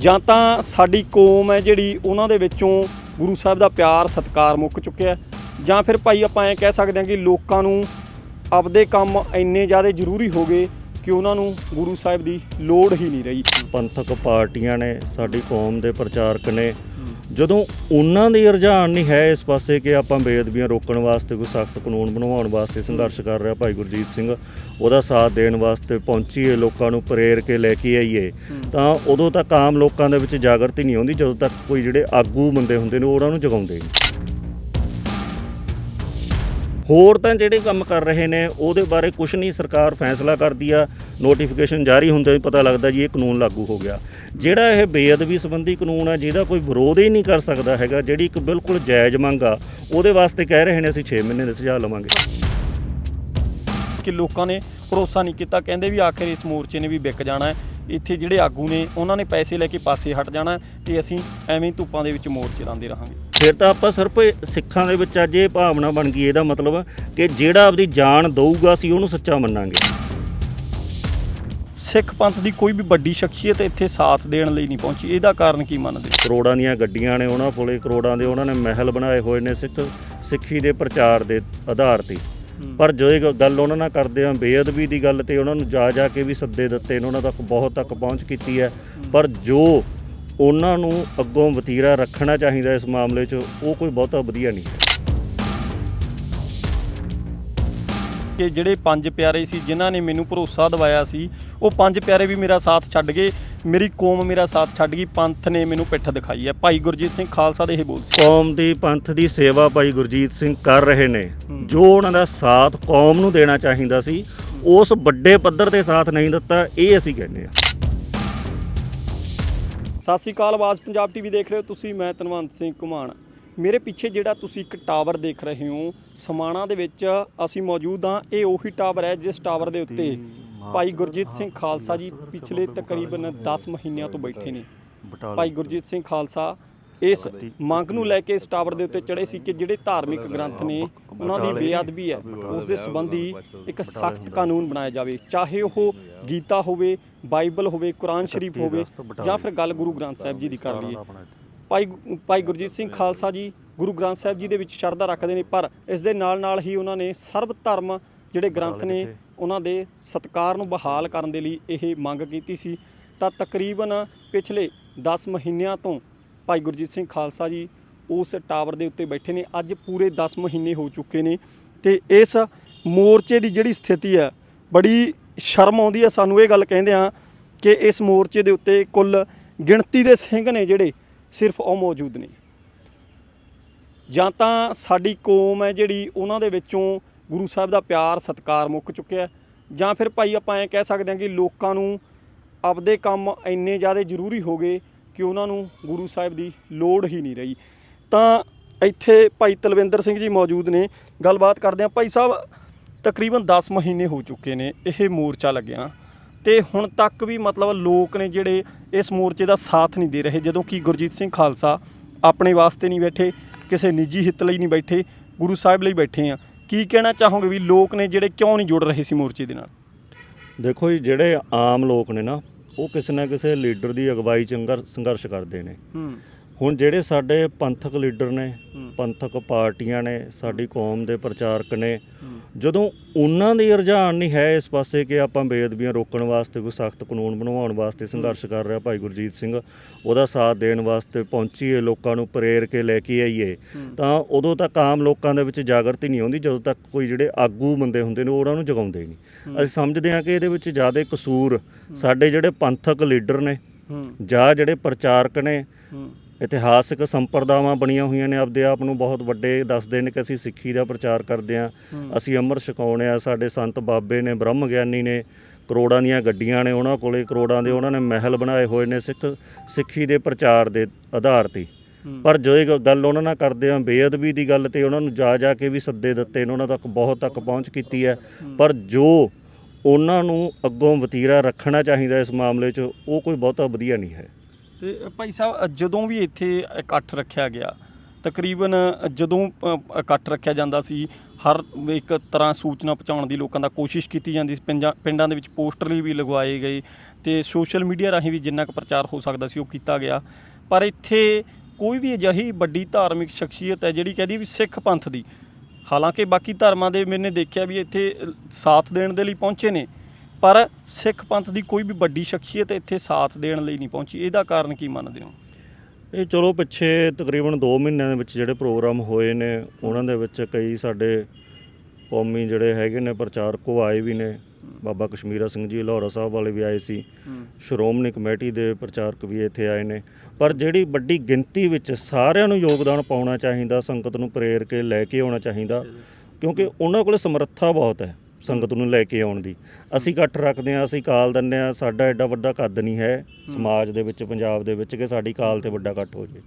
ਜਾਂ ਤਾਂ ਸਾਡੀ ਕੌਮ ਹੈ ਜਿਹੜੀ ਉਹਨਾਂ ਦੇ ਵਿੱਚੋਂ ਗੁਰੂ ਸਾਹਿਬ ਦਾ ਪਿਆਰ, ਸਤਿਕਾਰ ਮੁੱਕ ਚੁੱਕਿਆ ਜਾਂ ਫਿਰ ਭਾਈ ਆਪਾਂ ਐਂ ਕਹਿ ਸਕਦੇ ਹਾਂ ਕਿ ਲੋਕਾਂ ਨੂੰ ਆਪਦੇ ਕੰਮ ਇੰਨੇ ਜ਼ਿਆਦਾ ਜ਼ਰੂਰੀ ਹੋ ਗਏ ਕਿ ਉਹਨਾਂ ਨੂੰ ਗੁਰੂ ਸਾਹਿਬ ਦੀ ਲੋੜ ਹੀ ਨਹੀਂ ਰਹੀ। ਪੰਥਕ ਪਾਰਟੀਆਂ ਨੇ ਸਾਡੀ ਕੌਮ ਦੇ ਪ੍ਰਚਾਰਕ ਨੇ ਜਦੋਂ ਉਹਨਾਂ ਦੀ ਰੁਝਾਨ ਨਹੀਂ ਹੈ ਇਸ ਪਾਸੇ ਕਿ ਆਪਾਂ ਬੇਅਦਬੀਆਂ ਰੋਕਣ ਵਾਸਤੇ ਕੋਈ ਸਖਤ ਕਾਨੂੰਨ ਬਣਵਾਉਣ ਵਾਸਤੇ ਸੰਘਰਸ਼ ਕਰ ਰਿਹਾ ਭਾਈ ਗੁਰਜੀਤ ਸਿੰਘ, ਉਹਦਾ ਸਾਥ ਦੇਣ ਵਾਸਤੇ ਪਹੁੰਚੀਏ, ਲੋਕਾਂ ਨੂੰ ਪ੍ਰੇਰ ਕੇ ਲੈ ਕੇ ਆਈਏ, ਤਾਂ ਉਦੋਂ ਤੱਕ ਆਮ ਲੋਕਾਂ ਦੇ ਵਿੱਚ ਜਾਗਰਤੀ ਨਹੀਂ ਆਉਂਦੀ ਜਦੋਂ ਤੱਕ ਕੋਈ ਜਿਹੜੇ ਆਗੂ ਬੰਦੇ ਹੁੰਦੇ ਨੇ ਉਹਨਾਂ ਨੂੰ ਜਗਾਉਂਦੇ ਨਹੀਂ। ਹੋਰ ਤਾਂ ਜਿਹੜੇ ਕੰਮ ਕਰ ਰਹੇ ਨੇ, ਉਹਦੇ ਬਾਰੇ ਕੁਝ ਨਹੀਂ, ਸਰਕਾਰ ਫੈਸਲਾ ਕਰਦੀ ਆ ਨੋਟੀਫਿਕੇਸ਼ਨ ਜਾਰੀ ਹੁੰਦੇ ਹੀ ਪਤਾ ਲੱਗਦਾ ਜੀ ਇਹ ਕਾਨੂੰਨ ਲਾਗੂ ਹੋ ਗਿਆ। ਜਿਹੜਾ ਇਹ ਬੇਅਦਬੀ ਸੰਬੰਧੀ ਕਾਨੂੰਨ ਆ ਜਿਹਦਾ ਕੋਈ ਵਿਰੋਧ ਹੀ ਨਹੀਂ ਕਰ ਸਕਦਾ ਹੈਗਾ ਜਿਹੜੀ ਇੱਕ ਬਿਲਕੁਲ ਜਾਇਜ਼ ਮੰਗ ਆ ਉਹਦੇ ਵਾਸਤੇ ਕਹਿ ਰਹੇ ਨੇ ਅਸੀਂ 6 ਮਹੀਨੇ ਦੇ ਸੁਝਾਅ ਲਵਾਂਗੇ। ਕਿ ਲੋਕਾਂ ਨੇ ਭਰੋਸਾ ਨਹੀਂ ਕੀਤਾ ਕਹਿੰਦੇ ਵੀ ਆਖਿਰ ਇਸ ਮੋਰਚੇ ਨੇ ਵੀ ਵਿਕ ਜਾਣਾ ਹੈ। ਇੱਥੇ ਜਿਹੜੇ ਆਗੂ ਨੇ ਉਹਨਾਂ ਨੇ ਪੈਸੇ ਲੈ ਕੇ ਪਾਸੇ ਹਟ ਜਾਣਾ ਤੇ ਅਸੀਂ ਐਵੇਂ ਧੁੱਪਾਂ ਦੇ ਵਿੱਚ ਮੋਰਚੇ ਲਾਉਂਦੇ ਰਹਾਂਗੇ। ਫਿਰ ਤਾਂ ਆਪਾਂ ਸਿਰਫ ਸਿੱਖਾਂ ਦੇ ਵਿੱਚ ਅੱਜ ਇਹ ਭਾਵਨਾ ਬਣ ਗਈ ਇਹਦਾ ਮਤਲਬ ਕਿ ਜਿਹੜਾ ਆਪਦੀ ਜਾਨ ਦਊਗਾ ਅਸੀਂ ਉਹਨੂੰ ਸੱਚਾ ਮੰਨਾਂਗੇ। ਸਿੱਖ ਪੰਥ ਦੀ ਕੋਈ ਵੀ ਵੱਡੀ ਸ਼ਖਸੀਅਤ ਇੱਥੇ ਸਾਥ ਦੇਣ ਲਈ ਨਹੀਂ ਪਹੁੰਚੀ। ਇਹਦਾ ਕਾਰਨ ਕੀ ਮੰਨਦੇ ਕਰੋੜਾਂ ਦੀਆਂ ਗੱਡੀਆਂ ਨੇ ਉਹਨਾਂ ਕੋਲੇ ਕਰੋੜਾਂ ਦੇ ਉਹਨਾਂ ਨੇ ਮਹਿਲ ਬਣਾਏ ਹੋਏ ਨੇ ਸਿੱਖ ਸਿੱਖੀ ਦੇ ਪ੍ਰਚਾਰ ਦੇ ਆਧਾਰ ਤੇ। ਪਰ ਜੋ ਇਹ ਗੱਲ ਉਹਨਾਂ ਨਾਲ ਕਰਦੇ ਆ ਬੇਅਦਬੀ ਦੀ ਗੱਲ ਤੇ ਉਹਨਾਂ ਨੂੰ ਜਾ ਜਾ ਕੇ ਵੀ ਸੱਦੇ ਦਿੱਤੇ ਨੇ ਉਹਨਾਂ ਤੱਕ ਬਹੁਤ ਤੱਕ ਪਹੁੰਚ ਕੀਤੀ ਹੈ। ਪਰ ਜੋ ਉਹਨਾਂ ਨੂੰ ਅੱਗੋਂ ਵਤੀਰਾ ਰੱਖਣਾ ਚਾਹੀਦਾ ਇਸ ਮਾਮਲੇ 'ਚ ਉਹ ਕੋਈ ਬਹੁਤਾ ਵਧੀਆ ਨਹੀਂ ਹੈ। ਕਿ ਜਿਹੜੇ ਪੰਜ ਪਿਆਰੇ ਸੀ ਜਿਨ੍ਹਾਂ ਨੇ ਮੈਨੂੰ ਭਰੋਸਾ ਦਿਵਾਇਆ ਸੀ ਉਹ ਪੰਜ ਪਿਆਰੇ ਵੀ ਮੇਰਾ ਸਾਥ ਛੱਡ ਗਏ ਮੇਰੀ ਕੌਮ ਮੇਰਾ ਸਾਥ ਛੱਡ ਗਈ ਪੰਥ ਨੇ ਮੈਨੂੰ ਪਿੱਠ ਦਿਖਾਈ ਹੈ। ਭਾਈ ਗੁਰਜੀਤ ਸਿੰਘ ਖਾਲਸਾ ਦੇ ਇਹ ਬੋਲ ਸੀ। ਕੌਮ ਦੀ ਪੰਥ ਦੀ ਸੇਵਾ ਭਾਈ ਗੁਰਜੀਤ ਸਿੰਘ ਕਰ ਰਹੇ ਨੇ। ਹੂੰ। ਜੋ ਉਹਨਾਂ ਦਾ ਸਾਥ ਕੌਮ ਨੂੰ ਦੇਣਾ ਚਾਹੀਦਾ ਸੀ ਉਸ ਵੱਡੇ ਪੱਧਰ ਤੇ ਸਾਥ ਨਹੀਂ ਦਿੱਤਾ ਇਹ ਅਸੀਂ ਕਹਿੰਦੇ ਆ ਸਤਿ ਸ਼੍ਰੀ ਅਕਾਲ ਆਵਾਜ਼ ਪੰਜਾਬ ਟੀਵੀ ਦੇਖ ਰਹੇ ਹੋ ਤੁਸੀਂ ਮੈਂ ਤਨਵੰਤ ਸਿੰਘ ਘੁਮਾਣ। ਮੇਰੇ ਪਿੱਛੇ ਜਿਹੜਾ ਤੁਸੀਂ ਇੱਕ ਟਾਵਰ ਦੇਖ ਰਹੇ ਹੋ ਸਮਾਣਾ ਦੇ ਵਿੱਚ ਅਸੀਂ ਮੌਜੂਦ ਹਾਂ। ਇਹ ਉਹੀ ਟਾਵਰ ਹੈ ਜਿਸ ਟਾਵਰ ਦੇ ਉੱਤੇ ਭਾਈ ਗੁਰਜੀਤ ਸਿੰਘ ਖਾਲਸਾ ਜੀ ਪਿਛਲੇ ਤਕਰੀਬਨ 10 ਮਹੀਨਿਆਂ ਤੋਂ ਬੈਠੇ ਨੇ। ਭਾਈ ਗੁਰਜੀਤ ਸਿੰਘ ਖਾਲਸਾ ਇਸ ਮੰਗ ਨੂੰ ਲੈ ਕੇ ਇਸ ਟਾਵਰ ਦੇ ਉੱਤੇ ਚੜੇ ਸੀ ਕਿ ਜਿਹੜੇ ਧਾਰਮਿਕ ਗ੍ਰੰਥ ਨੇ ਉਹਨਾਂ ਦੀ ਬੇਅਦਬੀ ਹੈ। ਉਸ ਦੇ ਸੰਬੰਧੀ ਇੱਕ ਸਖਤ ਕਾਨੂੰਨ ਬਣਾਇਆ ਜਾਵੇ। ਚਾਹੇ ਉਹ ਗੀਤਾ ਹੋਵੇ ਬਾਈਬਲ ਹੋਵੇ ਕੁਰਾਨ ਸ਼ਰੀਫ ਹੋਵੇ ਜਾਂ ਫਿਰ ਗੱਲ ਗੁਰੂ ਗ੍ਰੰਥ ਸਾਹਿਬ ਜੀ ਦੀ ਕਰ ਲਈਏ। ਭਾਈ ਭਾਈ ਗੁਰਜੀਤ ਸਿੰਘ ਖਾਲਸਾ ਜੀ ਗੁਰੂ ਗ੍ਰੰਥ ਸਾਹਿਬ ਜੀ ਦੇ ਵਿੱਚ ਸ਼ਰਧਾ ਰੱਖਦੇ ਨੇ ਪਰ ਇਸ ਦੇ ਨਾਲ ਨਾਲ ਹੀ ਉਹਨਾਂ ਨੇ ਸਰਬ ਧਰਮ ਜਿਹੜੇ ਗ੍ਰੰਥ ਨੇ ਉਹਨਾਂ ਦੇ ਸਤਕਾਰ ਨੂੰ ਬਹਾਲ ਕਰਨ ਦੇ ਲਈ ਇਹ ਮੰਗ ਕੀਤੀ ਸੀ। ਤਾਂ ਤਕਰੀਬਨ ਪਿਛਲੇ 10 ਮਹੀਨਿਆਂ ਤੋਂ ਭਾਈ ਗੁਰਜੀਤ ਸਿੰਘ ਖਾਲਸਾ ਜੀ ਉਸ ਟਾਵਰ ਦੇ ਉੱਤੇ ਬੈਠੇ ਨੇ। ਅੱਜ ਪੂਰੇ 10 ਮਹੀਨੇ ਹੋ ਚੁੱਕੇ ਨੇ ਤੇ ਇਸ ਮੋਰਚੇ ਦੀ ਜਿਹੜੀ ਸਥਿਤੀ ਹੈ ਬੜੀ ਸ਼ਰਮ ਆਉਂਦੀ ਹੈ। ਸਾਨੂੰ ਇਹ ਗੱਲ ਕਹਿੰਦੇ ਆ ਕਿ ਇਸ ਮੋਰਚੇ ਦੇ ਉੱਤੇ ਕੁੱਲ ਗਿਣਤੀ ਦੇ ਸਿੰਘ ਨੇ ਜਿਹੜੇ ਸਿਰਫ ਉਹ ਮੌਜੂਦ ਨੇ ਜਾਂ ਤਾਂ ਸਾਡੀ ਕੌਮ ਹੈ ਜਿਹੜੀ ਉਹਨਾਂ ਦੇ ਵਿੱਚੋਂ ਗੁਰੂ ਸਾਹਿਬ ਦਾ ਪਿਆਰ, ਸਤਿਕਾਰ ਮੁੱਕ ਚੁੱਕਿਆ ਜਾਂ ਫਿਰ ਭਾਈ ਆਪਾਂ ਐਂ ਕਹਿ ਸਕਦੇ ਹਾਂ ਕਿ ਲੋਕਾਂ ਨੂੰ ਆਪਦੇ ਕੰਮ ਇੰਨੇ ਜ਼ਿਆਦਾ ਜ਼ਰੂਰੀ ਹੋ ਗਏ ਕਿ ਉਹਨਾਂ ਨੂੰ ਗੁਰੂ ਸਾਹਿਬ ਦੀ ਲੋੜ ਹੀ ਨਹੀਂ ਰਹੀ। ਤਾਂ ਇੱਥੇ ਭਾਈ ਤਲਵਿੰਦਰ ਸਿੰਘ ਜੀ ਮੌਜੂਦ ਨੇ। ਗੱਲਬਾਤ ਕਰਦੇ ਹਾਂ। ਭਾਈ ਸਾਹਿਬ, ਤਕਰੀਬਨ 10 ਮਹੀਨੇ ਹੋ ਚੁੱਕੇ ਨੇ, ਇਹ ਮੋਰਚਾ ਲੱਗਿਆ। ਤੇ ਹੁਣ ਤੱਕ ਵੀ ਮਤਲਬ ਲੋਕ ਨੇ ਜਿਹੜੇ ਇਸ ਮੋਰਚੇ ਦਾ ਸਾਥ ਨਹੀਂ ਦੇ ਰਹੇ ਜਦੋਂ ਕਿ ਗੁਰਜੀਤ ਸਿੰਘ ਖਾਲਸਾ ਆਪਣੇ ਵਾਸਤੇ ਨਹੀਂ ਬੈਠੇ ਕਿਸੇ ਨਿੱਜੀ ਹਿੱਤ ਲਈ ਨਹੀਂ ਬੈਠੇ ਗੁਰੂ ਸਾਹਿਬ ਲਈ ਬੈਠੇ ਆ। ਕੀ ਕਹਿਣਾ ਚਾਹੋਗੇ ਵੀ ਲੋਕ ਨੇ ਜਿਹੜੇ ਕਿਉਂ ਨਹੀਂ ਜੁੜ ਰਹੇ ਸੀ ਮੋਰਚੇ ਦੇ ਨਾਲ? ਦੇਖੋ ਜੀ ਜਿਹੜੇ ਆਮ ਲੋਕ ਨੇ ਨਾ ਉਹ ਕਿਸੇ ਨਾ ਕਿਸੇ ਲੀਡਰ ਦੀ ਅਗਵਾਈ ਚ ਸੰਘਰ- ਸੰਘਰਸ਼ ਕਰਦੇ ਨੇ। ਹੂੰ। ਹੁਣ ਜਿਹੜੇ ਸਾਡੇ ਪੰਥਕ ਲੀਡਰ ਨੇ। ਪੰਥਕ ਪਾਰਟੀਆਂ ਨੇ ਸਾਡੀ ਕੌਮ ਦੇ ਪ੍ਰਚਾਰਕ ਨੇ ਜਦੋਂ ਉਹਨਾਂ ਦੀ ਰੁਝਾਨ ਨਹੀਂ ਹੈ ਇਸ ਪਾਸੇ ਕਿ ਆਪਾਂ ਬੇਅਦਬੀਆਂ ਰੋਕਣ ਵਾਸਤੇ ਕੋਈ ਸਖਤ ਕਾਨੂੰਨ ਬਣਵਾਉਣ ਵਾਸਤੇ ਸੰਘਰਸ਼ ਕਰ ਰਿਹਾ ਭਾਈ ਗੁਰਜੀਤ ਸਿੰਘ ਉਹਦਾ ਸਾਥ ਦੇਣ ਵਾਸਤੇ ਪਹੁੰਚੀਏ ਲੋਕਾਂ ਨੂੰ ਪ੍ਰੇਰ ਕੇ ਲੈ ਕੇ ਆਈਏ ਤਾਂ ਉਦੋਂ ਤੱਕ ਆਮ ਲੋਕਾਂ ਦੇ ਵਿੱਚ ਜਾਗਰਤੀ ਨਹੀਂ ਆਉਂਦੀ ਜਦੋਂ ਤੱਕ ਕੋਈ ਜਿਹੜੇ ਆਗੂ ਬੰਦੇ ਹੁੰਦੇ ਨੇ ਉਹ ਉਹਨਾਂ ਨੂੰ ਜਗਾਉਂਦੇ ਨਹੀਂ। ਅਸੀਂ ਸਮਝਦੇ ਹਾਂ ਕਿ ਇਹਦੇ ਵਿੱਚ ਜ਼ਿਆਦਾ ਕਸੂਰ ਸਾਡੇ ਜਿਹੜੇ ਪੰਥਕ ਲੀਡਰ ਨੇ ਜਾਂ ਜਿਹੜੇ ਪ੍ਰਚਾਰਕ ਨੇ ਇਤਿਹਾਸਕ ਸੰਪਰਦਾਵਾਂ ਬਣੀਆਂ ਹੋਈਆਂ ਨੇ ਆਪਦੇ ਆਪ ਨੂੰ ਬਹੁਤ ਵੱਡੇ ਦੱਸਦੇ ਨੇ ਕਿ ਅਸੀਂ ਸਿੱਖੀ ਦਾ ਪ੍ਰਚਾਰ ਕਰਦੇ ਹਾਂ। ਅਸੀਂ ਅੰਮ੍ਰਿਤ ਛਕਾਉਣੇ ਆ ਸਾਡੇ ਸੰਤ ਬਾਬੇ ਨੇ ਬ੍ਰਹਮ ਗਿਆਨੀ ਨੇ ਕਰੋੜਾਂ ਦੀਆਂ ਗੱਡੀਆਂ ਨੇ ਉਹਨਾਂ ਕੋਲੇ ਕਰੋੜਾਂ ਦੇ ਉਹਨਾਂ ਨੇ ਮਹਿਲ ਬਣਾਏ ਹੋਏ ਨੇ ਸਿੱਖ ਸਿੱਖੀ ਦੇ ਪ੍ਰਚਾਰ ਦੇ ਆਧਾਰ ਤੇ। ਪਰ ਜੋ ਇਹ ਗੱਲ ਉਹਨਾਂ ਨਾਲ ਕਰਦੇ ਆ ਬੇਅਦਬੀ ਦੀ ਗੱਲ ਤੇ ਉਹਨਾਂ ਨੂੰ ਜਾ ਜਾ ਕੇ ਵੀ ਸੱਦੇ ਦਿੱਤੇ ਨੇ ਉਹਨਾਂ ਤੱਕ ਬਹੁਤ ਤੱਕ ਪਹੁੰਚ ਕੀਤੀ ਹੈ। ਪਰ ਜੋ ਉਹਨਾਂ ਨੂੰ ਅੱਗੋਂ ਵਤੀਰਾ ਰੱਖਣਾ ਚਾਹੀਦਾ ਇਸ ਮਾਮਲੇ 'ਚ ਉਹ ਕੋਈ ਬਹੁਤਾ ਵਧੀਆ ਨਹੀਂ ਹੈ। ਤੇ ਭਾਈ ਸਾਹਿਬ, ਜਦੋਂ ਵੀ ਇੱਥੇ ਇਕੱਠ ਰੱਖਿਆ ਗਿਆ, ਤਕਰੀਬਨ ਜਦੋਂ ਇਕੱਠ ਰੱਖਿਆ ਜਾਂਦਾ ਸੀ, ਹਰ ਇੱਕ ਤਰ੍ਹਾਂ ਸੂਚਨਾ ਪਹੁੰਚਾਉਣ ਦੀ ਲੋਕਾਂ ਦਾ ਕੋਸ਼ਿਸ਼ ਕੀਤੀ ਜਾਂਦੀ ਸੀ ਪਿੰਡਾਂ ਪਿੰਡਾਂ ਦੇ ਵਿੱਚ ਪੋਸਟਰ ਵੀ ਲਗਵਾਏ ਗਏ ਤੇ ਸੋਸ਼ਲ ਮੀਡੀਆ ਰਾਹੀਂ ਵੀ ਜਿੰਨਾ ਕੁ ਪ੍ਰਚਾਰ ਹੋ ਸਕਦਾ ਸੀ ਉਹ ਕੀਤਾ ਗਿਆ। ਪਰ ਇੱਥੇ ਕੋਈ ਵੀ ਅਜਿਹੀ ਵੱਡੀ ਧਾਰਮਿਕ ਸ਼ਖਸੀਅਤ ਹੈ ਜਿਹੜੀ ਕਹਦੀ ਵੀ ਸਿੱਖ ਪੰਥ ਦੀ। ਹਾਲਾਂਕਿ ਬਾਕੀ ਧਰਮਾਂ ਦੇ ਮੈਨੇ ਦੇਖਿਆ ਵੀ ਇੱਥੇ ਸਾਥ ਦੇਣ ਦੇ ਲਈ ਪਹੁੰਚੇ ਨੇ ਪਰ ਸਿੱਖ ਪੰਥ ਦੀ ਕੋਈ ਵੀ ਵੱਡੀ ਸ਼ਖਸੀਅਤ ਇੱਥੇ ਸਾਥ ਦੇਣ ਲਈ ਨਹੀਂ ਪਹੁੰਚੀ। ਇਹਦਾ ਕਾਰਨ ਕੀ ਮੰਨਦੇ ਹੋ? ਇਹ ਚਲੋ ਪਿੱਛੇ ਤਕਰੀਬਨ 2 ਮਹੀਨਿਆਂ ਦੇ ਵਿੱਚ ਜਿਹੜੇ ਪ੍ਰੋਗਰਾਮ ਹੋਏ ਨੇ ਉਹਨਾਂ ਦੇ ਵਿੱਚ ਕਈ ਸਾਡੇ ਕੌਮੀ ਜਿਹੜੇ ਹੈਗੇ ਨੇ ਪ੍ਰਚਾਰਕ ਉਹ ਆਏ ਵੀ ਨੇ। ਬਾਬਾ ਕਸ਼ਮੀਰਾ ਸਿੰਘ ਜੀ ਲਾਹੌਰਾ ਸਾਹਿਬ ਵਾਲੇ ਵੀ ਆਏ ਸੀ। ਸ਼੍ਰੋਮਣੀ ਕਮੇਟੀ ਦੇ ਪ੍ਰਚਾਰਕ ਵੀ ਇੱਥੇ ਆਏ ਨੇ। ਪਰ ਜਿਹੜੀ ਵੱਡੀ ਗਿਣਤੀ ਵਿੱਚ ਸਾਰਿਆਂ ਨੂੰ ਯੋਗਦਾਨ ਪਾਉਣਾ ਚਾਹੀਦਾ ਸੰਗਤ ਨੂੰ ਪ੍ਰੇਰ ਕੇ ਲੈ ਕੇ ਆਉਣਾ ਚਾਹੀਦਾ ਕਿਉਂਕਿ ਉਹਨਾਂ ਕੋਲ ਸਮਰੱਥਾ ਬਹੁਤ ਹੈ। ਸੰਗਤ ਨੂੰ ਲੈ ਕੇ ਆਉਣ ਦੀ। ਅਸੀਂ ਇਕੱਠ ਰੱਖਦੇ ਹਾਂ ਅਸੀਂ ਕਾਲ ਦਿੰਦੇ ਹਾਂ ਸਾਡਾ ਐਡਾ ਵੱਡਾ ਕੱਦ ਨਹੀਂ ਹੈ ਸਮਾਜ ਦੇ ਵਿੱਚ ਪੰਜਾਬ ਦੇ ਵਿੱਚ ਕਿ ਸਾਡੀ ਕਾਲ ਤੇ ਵੱਡਾ ਇਕੱਠ ਹੋ ਜੇ।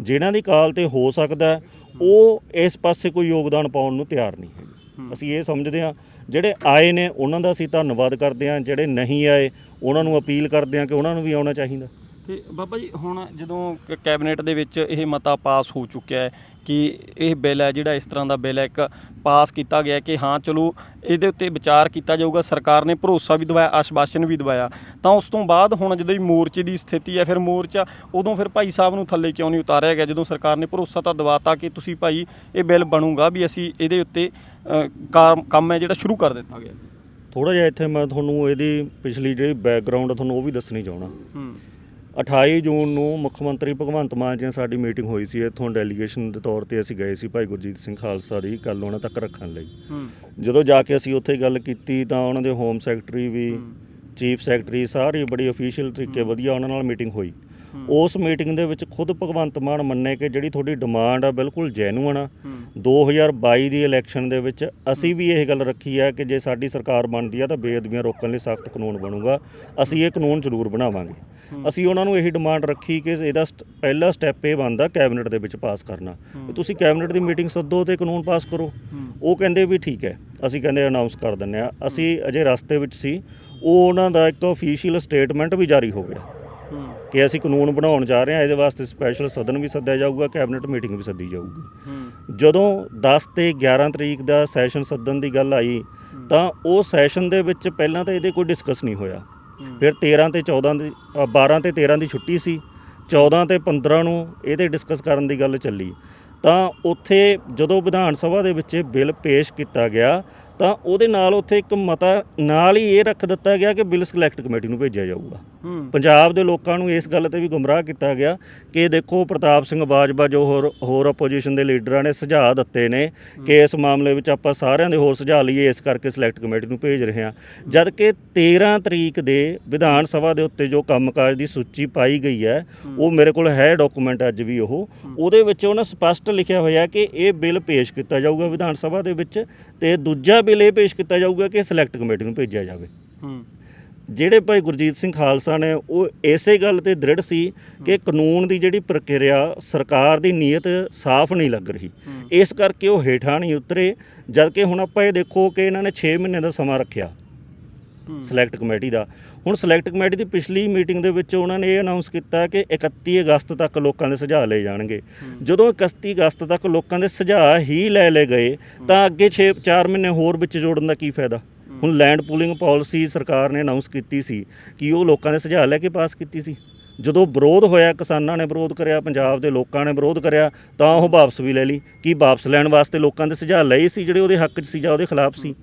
ਜਿਨ੍ਹਾਂ ਦੀ ਕਾਲ ਤੇ ਹੋ ਸਕਦਾ ਹੈ, ਉਹ ਇਸ ਪਾਸੇ ਕੋਈ ਯੋਗਦਾਨ ਪਾਉਣ ਨੂੰ ਤਿਆਰ ਨਹੀਂ ਹੈਗੇ। ਅਸੀਂ ਇਹ ਸਮਝਦੇ ਹਾਂ ਜਿਹੜੇ ਆਏ ਨੇ ਉਹਨਾਂ ਦਾ ਅਸੀਂ ਧੰਨਵਾਦ ਕਰਦੇ ਹਾਂ ਜਿਹੜੇ ਨਹੀਂ ਆਏ ਉਹਨਾਂ ਨੂੰ ਅਪੀਲ ਕਰਦੇ ਹਾਂ ਕਿ ਉਹਨਾਂ ਨੂੰ ਵੀ ਆਉਣਾ ਚਾਹੀਦਾ। ਤੇ ਬਾਬਾ ਜੀ ਹੁਣ ਜਦੋਂ ਕੈਬਨਿਟ ਦੇ ਵਿੱਚ ਇਹ ਮਤਾ ਪਾਸ ਹੋ ਚੁੱਕਿਆ ਹੈ ਕਿ ਇਹ ਬਿੱਲ ਹੈ ਜਿਹੜਾ ਇਸ ਤਰ੍ਹਾਂ ਦਾ ਬਿੱਲ ਹੈ ਇੱਕ ਪਾਸ ਕੀਤਾ ਗਿਆ ਕਿ ਹਾਂ ਚਲੋ ਇਹਦੇ ਉੱਤੇ ਵਿਚਾਰ ਕੀਤਾ ਜਾਊਗਾ ਸਰਕਾਰ ਨੇ ਭਰੋਸਾ ਵੀ ਦਵਾਇਆ ਆਸ਼ਵਾਸਨ ਵੀ ਦਵਾਇਆ। ਤਾਂ ਉਸ ਤੋਂ ਬਾਅਦ ਹੁਣ ਜਦੋਂ ਮੋਰਚੇ ਦੀ ਸਥਿਤੀ ਹੈ ਫਿਰ ਮੋਰਚਾ ਉਦੋਂ ਫਿਰ ਭਾਈ ਸਾਹਿਬ ਨੂੰ ਥੱਲੇ ਕਿਉਂ ਨਹੀਂ ਉਤਾਰਿਆ ਗਿਆ? ਜਦੋਂ ਸਰਕਾਰ ਨੇ ਭਰੋਸਾ ਤਾਂ ਦਵਾਤਾ ਕਿ ਤੁਸੀਂ ਭਾਈ ਇਹ ਬਿੱਲ ਬਣੂਗਾ ਵੀ ਅਸੀਂ ਇਹਦੇ ਉੱਤੇ ਕੰਮ ਹੈ ਜਿਹੜਾ ਸ਼ੁਰੂ ਕਰ ਦਿੱਤਾ ਗਿਆ। ਥੋੜਾ ਜਿਹਾ ਇੱਥੇ ਮੈਂ ਤੁਹਾਨੂੰ ਇਹਦੀ ਪਿਛਲੀ ਜਿਹੜੀ ਬੈਕਗ੍ਰਾਉਂਡ ਤੁਹਾਨੂੰ ਉਹ ਵੀ ਦੱਸਣੀ ਚਾਹਣਾ ਹੂੰ। 28 ਜੂਨ ਨੂੰ ਮੁੱਖ ਮੰਤਰੀ ਭਗਵੰਤ ਮਾਨ ਜੀ ਨਾਲ ਸਾਡੀ ਮੀਟਿੰਗ ਹੋਈ ਸੀ। ਇੱਥੋਂ ਡੈਲੀਗੇਸ਼ਨ ਦੇ ਤੌਰ ਤੇ ਅਸੀਂ ਗਏ ਸੀ ਭਾਈ ਗੁਰਜੀਤ ਸਿੰਘ ਖਾਲਸਾ ਦੀ ਗੱਲ ਉਹਨਾਂ ਤੱਕ ਰੱਖਣ ਲਈ। ਜਦੋਂ ਜਾ ਕੇ ਅਸੀਂ ਉੱਥੇ ਗੱਲ ਕੀਤੀ ਤਾਂ ਉਹਨਾਂ ਦੇ ਹੋਮ ਸੈਕਟਰੀ ਵੀ ਚੀਫ ਸੈਕਟਰੀ ਸਾਰੇ ਬੜੀ ਅਫੀਸ਼ੀਅਲ ਤਰੀਕੇ ਵਧੀਆ ਉਹਨਾਂ ਨਾਲ ਮੀਟਿੰਗ ਹੋਈ। ਉਸ ਮੀਟਿੰਗ ਦੇ ਵਿੱਚ ਖੁਦ ਭਗਵੰਤ ਮਾਨ ਮੰਨੇ ਕਿ ਜਿਹੜੀ ਤੁਹਾਡੀ ਡਿਮਾਂਡ ਆ ਬਿਲਕੁਲ ਜੈਨੂਅਨ ਆ। 2022 ਦੀ ਇਲੈਕਸ਼ਨ ਦੇ ਵਿੱਚ ਅਸੀਂ ਵੀ ਇਹ ਗੱਲ ਰੱਖੀ ਹੈ ਕਿ ਜੇ ਸਾਡੀ ਸਰਕਾਰ ਬਣਦੀ ਆ ਤਾਂ ਬੇਅਦਬੀਆਂ ਰੋਕਣ ਲਈ ਸਖਤ ਕਾਨੂੰਨ ਬਣੂਗਾ। ਅਸੀਂ ਇਹ ਕਾਨੂੰਨ ਜ਼ਰੂਰ ਬਣਾਵਾਂਗੇ। ਅਸੀਂ ਉਹਨਾਂ ਨੂੰ ਇਹੀ ਡਿਮਾਂਡ ਰੱਖੀ ਕਿ ਇਹਦਾ ਪਹਿਲਾ ਸਟੈਪ ਇਹ ਬਣਦਾ ਕੈਬਨਿਟ ਦੇ ਵਿੱਚ ਪਾਸ ਕਰਨਾ। ਤੁਸੀਂ ਕੈਬਨਿਟ ਦੀ ਮੀਟਿੰਗ ਸੱਦੋ ਤੇ ਕਾਨੂੰਨ ਪਾਸ ਕਰੋ। ਉਹ ਕਹਿੰਦੇ ਵੀ ਠੀਕ ਹੈ। ਅਸੀਂ ਕਹਿੰਦੇ ਅਨਾਉਂਸ ਕਰ ਦਿੰਨੇ ਆ ਅਸੀਂ ਅਜੇ ਰਸਤੇ ਵਿੱਚ ਸੀ। ਉਹ ਉਹਨਾਂ ਦਾ ਇੱਕ ਅਫੀਸ਼ੀਅਲ ਸਟੇਟਮੈਂਟ ਵੀ ਜਾਰੀ ਹੋ ਗਿਆ। ਕਿ ਅਸੀਂ ਕਾਨੂੰਨ ਬਣਾਉਣ ਜਾ ਰਹੇ ਹਾਂ ਇਹਦੇ ਵਾਸਤੇ ਸਪੈਸ਼ਲ ਸਦਨ ਵੀ ਸੱਦਿਆ ਜਾਊਗਾ ਕੈਬਨਿਟ ਮੀਟਿੰਗ ਵੀ ਸੱਦੀ ਜਾਊਗੀ। ਜਦੋਂ 10 ਤੇ 11 ਤਰੀਕ ਦਾ ਸੈਸ਼ਨ ਸੱਦਣ ਦੀ ਗੱਲ ਆਈ ਤਾਂ ਉਹ ਸੈਸ਼ਨ ਦੇ ਵਿੱਚ ਪਹਿਲਾਂ ਤਾਂ ਇਹਦੇ ਕੋਈ ਡਿਸਕਸ ਨਹੀਂ ਹੋਇਆ। ਫਿਰ 13 ਤੇ 14 ਦੀ ਅ, 12 ਤੇ 13 ਦੀ ਛੁੱਟੀ ਸੀ 14 ਤੇ 15 ਨੂੰ ਇਹਦੇ ਡਿਸਕਸ ਕਰਨ ਦੀ ਗੱਲ ਚੱਲੀ। ਤਾਂ ਉੱਥੇ ਜਦੋਂ ਵਿਧਾਨ ਸਭਾ ਦੇ ਵਿੱਚ ਇਹ ਬਿੱਲ ਪੇਸ਼ ਕੀਤਾ ਗਿਆ ਤਾਂ ਉਹਦੇ ਨਾਲ ਉੱਥੇ ਇੱਕ ਮਤਾ ਨਾਲ ਹੀ ਇਹ ਰੱਖ ਦਿੱਤਾ ਗਿਆ ਕਿ ਬਿੱਲ ਸਿਲੈਕਟ ਕਮੇਟੀ ਨੂੰ ਭੇਜਿਆ ਜਾਊਗਾ। ਪੰਜਾਬ ਦੇ ਲੋਕਾਂ ਨੂੰ ਇਸ ਗੱਲ ਤੇ ਵੀ ਗੁੰਮਰਾਹ ਕੀਤਾ ਗਿਆ ਕਿ ਦੇਖੋ ਪ੍ਰਤਾਪ ਸਿੰਘ ਬਾਜਵਾ ਜੋ ਹੋਰ ਹੋਰ ਆਪੋਜੀਸ਼ਨ ਦੇ ਲੀਡਰਾਂ ਨੇ ਸੁਝਾਅ ਦਿੱਤੇ ਨੇ ਕਿ ਇਸ ਮਾਮਲੇ ਵਿੱਚ ਆਪਾਂ ਸਾਰਿਆਂ ਦੇ ਹੋਰ ਸੁਝਾਅ ਲਈਏ ਇਸ ਕਰਕੇ ਸਿਲੈਕਟ ਕਮੇਟੀ ਨੂੰ ਭੇਜ ਰਹੇ ਹਾਂ। ਜਦ ਕਿ 13 ਤਰੀਕ ਦੇ ਵਿਧਾਨ ਸਭਾ ਦੇ ਉੱਤੇ ਜੋ ਕੰਮਕਾਜ ਦੀ ਸੂਚੀ ਪਾਈ ਗਈ ਹੈ ਉਹ ਮੇਰੇ ਕੋਲ ਹੈ ਡਾਕੂਮੈਂਟ ਅੱਜ ਵੀ ਉਹ। ਉਹਦੇ ਵਿੱਚ ਉਹਨਾਂ ਸਪਸ਼ਟ ਲਿਖਿਆ ਹੋਇਆ ਕਿ ਇਹ ਬਿੱਲ ਪੇਸ਼ ਕੀਤਾ ਜਾਊਗਾ ਵਿਧਾਨ ਸਭਾ ਦੇ ਵਿੱਚ ਤੇ ਦੂਜਾ ਬਿੱਲ ਇਹ ਪੇਸ਼ ਕੀਤਾ ਜਾਊਗਾ ਕਿ ਸਿਲੈਕਟ ਕਮੇਟੀ ਨੂੰ ਭੇਜਿਆ ਜਾਵੇ। ਹੂੰ। ਜਿਹੜੇ ਭਾਈ ਗੁਰਜੀਤ ਸਿੰਘ ਖਾਲਸਾ ਨੇ ਉਹ ਇਸੇ ਗੱਲ ਤੇ ਦ੍ਰਿੜ ਸੀ ਕਿ ਕਾਨੂੰਨ ਦੀ ਜਿਹੜੀ ਪ੍ਰਕਿਰਿਆ ਸਰਕਾਰ ਦੀ ਨੀਅਤ ਸਾਫ਼ ਨਹੀਂ ਲੱਗ ਰਹੀ। ਇਸ ਕਰਕੇ ਉਹ ਹੇਠਾਂ ਨਹੀਂ ਉਤਰੇ ਜਦ ਕਿ ਹੁਣ ਆਪਾਂ ਇਹ ਦੇਖੋ ਕਿ ਇਹਨਾਂ ਨੇ 6 ਮਹੀਨੇ ਦਾ ਸਮਾਂ ਰੱਖਿਆ ਸਿਲੈਕਟ ਕਮੇਟੀ ਦਾ। ਹੁਣ ਸਿਲੈਕਟ ਕਮੇਟੀ ਦੀ ਪਿਛਲੀ ਮੀਟਿੰਗ ਦੇ ਵਿੱਚ ਉਹਨਾਂ ਨੇ ਇਹ ਅਨਾਉਂਸ ਕੀਤਾ ਕਿ 31 ਅਗਸਤ ਤੱਕ ਲੋਕਾਂ ਦੇ ਸੁਝਾਅ ਲਏ ਜਾਣਗੇ। ਜਦੋਂ 31 ਅਗਸਤ ਤੱਕ ਲੋਕਾਂ ਦੇ ਸੁਝਾਅ ਹੀ ਲੈ ਲਏ ਗਏ ਤਾਂ ਅੱਗੇ 6 4 ਮਹੀਨੇ ਹੋਰ ਵਿੱਚ ਜੋੜਨ ਦਾ ਕੀ ਫਾਇਦਾ? ਹੁਣ ਲੈਂਡ ਪੂਲਿੰਗ ਪਾਲਿਸੀ ਸਰਕਾਰ ਨੇ ਅਨਾਉਂਸ ਕੀਤੀ ਸੀ ਕਿ ਉਹ ਲੋਕਾਂ ਦੇ ਸੁਝਾਅ ਲੈ ਕੇ ਪਾਸ ਕੀਤੀ ਸੀ। ਜਦੋਂ ਵਿਰੋਧ ਹੋਇਆ ਕਿਸਾਨਾਂ ਨੇ ਵਿਰੋਧ ਕਰਿਆ ਪੰਜਾਬ ਦੇ ਲੋਕਾਂ ਨੇ ਵਿਰੋਧ ਕਰਿਆ ਤਾਂ ਉਹ ਵਾਪਸ ਵੀ ਲੈ ਲਈ। ਕੀ ਵਾਪਸ ਲੈਣ ਵਾਸਤੇ ਲੋਕਾਂ ਦੇ ਸੁਝਾਅ ਲਏ ਸੀ ਜਿਹੜੇ ਉਹਦੇ ਹੱਕ 'ਚ ਸੀ ਜਾਂ ਉਹਦੇ ਖਿਲਾਫ ਸੀ?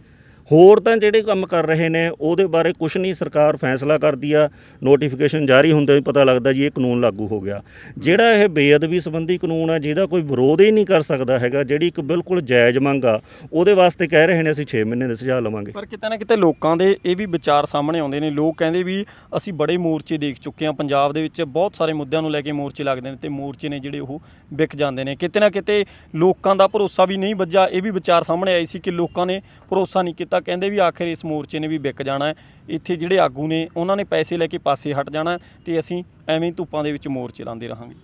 ਹੋਰ ਤਾਂ ਜਿਹੜੇ ਕੰਮ ਕਰ ਰਹੇ ਨੇ, ਉਹਦੇ ਬਾਰੇ ਕੁਝ ਨਹੀਂ, ਸਰਕਾਰ ਫੈਸਲਾ ਕਰਦੀ ਆ ਨੋਟੀਫਿਕੇਸ਼ਨ ਜਾਰੀ ਹੁੰਦੇ ਹੀ ਪਤਾ ਲੱਗਦਾ ਜੀ ਇਹ ਕਾਨੂੰਨ ਲਾਗੂ ਹੋ ਗਿਆ। ਜਿਹੜਾ ਇਹ ਬੇਅਦਬੀ ਸੰਬੰਧੀ ਕਾਨੂੰਨ ਆ, ਜਿਹਦਾ ਕੋਈ ਵਿਰੋਧ ਹੀ ਨਹੀਂ ਕਰ ਸਕਦਾ ਹੈਗਾ, ਜਿਹੜੀ ਇੱਕ ਬਿਲਕੁਲ ਜਾਇਜ਼ ਮੰਗ ਆ, ਉਹਦੇ ਵਾਸਤੇ ਕਹਿ ਰਹੇ ਨੇ ਅਸੀਂ 6 ਮਹੀਨੇ ਦੇ ਸੁਝਾਅ ਲਵਾਂਗੇ। ਪਰ ਕਿਤੇ ਨਾ ਕਿਤੇ ਲੋਕਾਂ ਦੇ ਇਹ ਵੀ ਵਿਚਾਰ ਸਾਹਮਣੇ ਆਉਂਦੇ ਨੇ। ਲੋਕ ਕਹਿੰਦੇ ਵੀ ਅਸੀਂ ਬੜੇ ਮੋਰਚੇ ਦੇਖ ਚੁੱਕੇ ਹਾਂ। ਪੰਜਾਬ ਦੇ ਵਿੱਚ ਬਹੁਤ ਸਾਰੇ ਮੁੱਦਿਆਂ ਨੂੰ ਲੈ ਕੇ ਮੋਰਚੇ ਲੱਗਦੇ ਨੇ ਤੇ ਮੋਰਚੇ ਨੇ ਜਿਹੜੇ ਉਹ ਵਿਕ ਜਾਂਦੇ ਨੇ। ਕਿਤੇ ਨਾ ਕਿਤੇ ਲੋਕਾਂ ਦਾ ਭਰੋਸਾ ਵੀ ਨਹੀਂ ਵੱਜਾ ਇਹ ਵੀ ਵਿਚਾਰ ਸਾਹਮਣੇ ਆਏ ਸੀ ਕਿ ਲੋਕਾਂ ਨੇ ਭਰੋਸਾ ਨਹੀਂ ਕੀਤਾ। ਕਹਿੰਦੇ ਵੀ ਆਖਿਰ ਇਸ ਮੋਰਚੇ ਨੇ ਵੀ ਵਿਕ ਜਾਣਾ ਹੈ। ਇੱਥੇ ਜਿਹੜੇ ਆਗੂ ਨੇ, ਉਹਨਾਂ ਨੇ ਪੈਸੇ ਲੈ ਕੇ ਪਾਸੇ ਹਟ ਜਾਣਾ ਤੇ ਅਸੀਂ ਐਵੇਂ ਧੁੱਪਾਂ ਦੇ ਵਿੱਚ ਮੋਰਚੇ ਲਾਉਂਦੇ ਰਹਾਂਗੇ।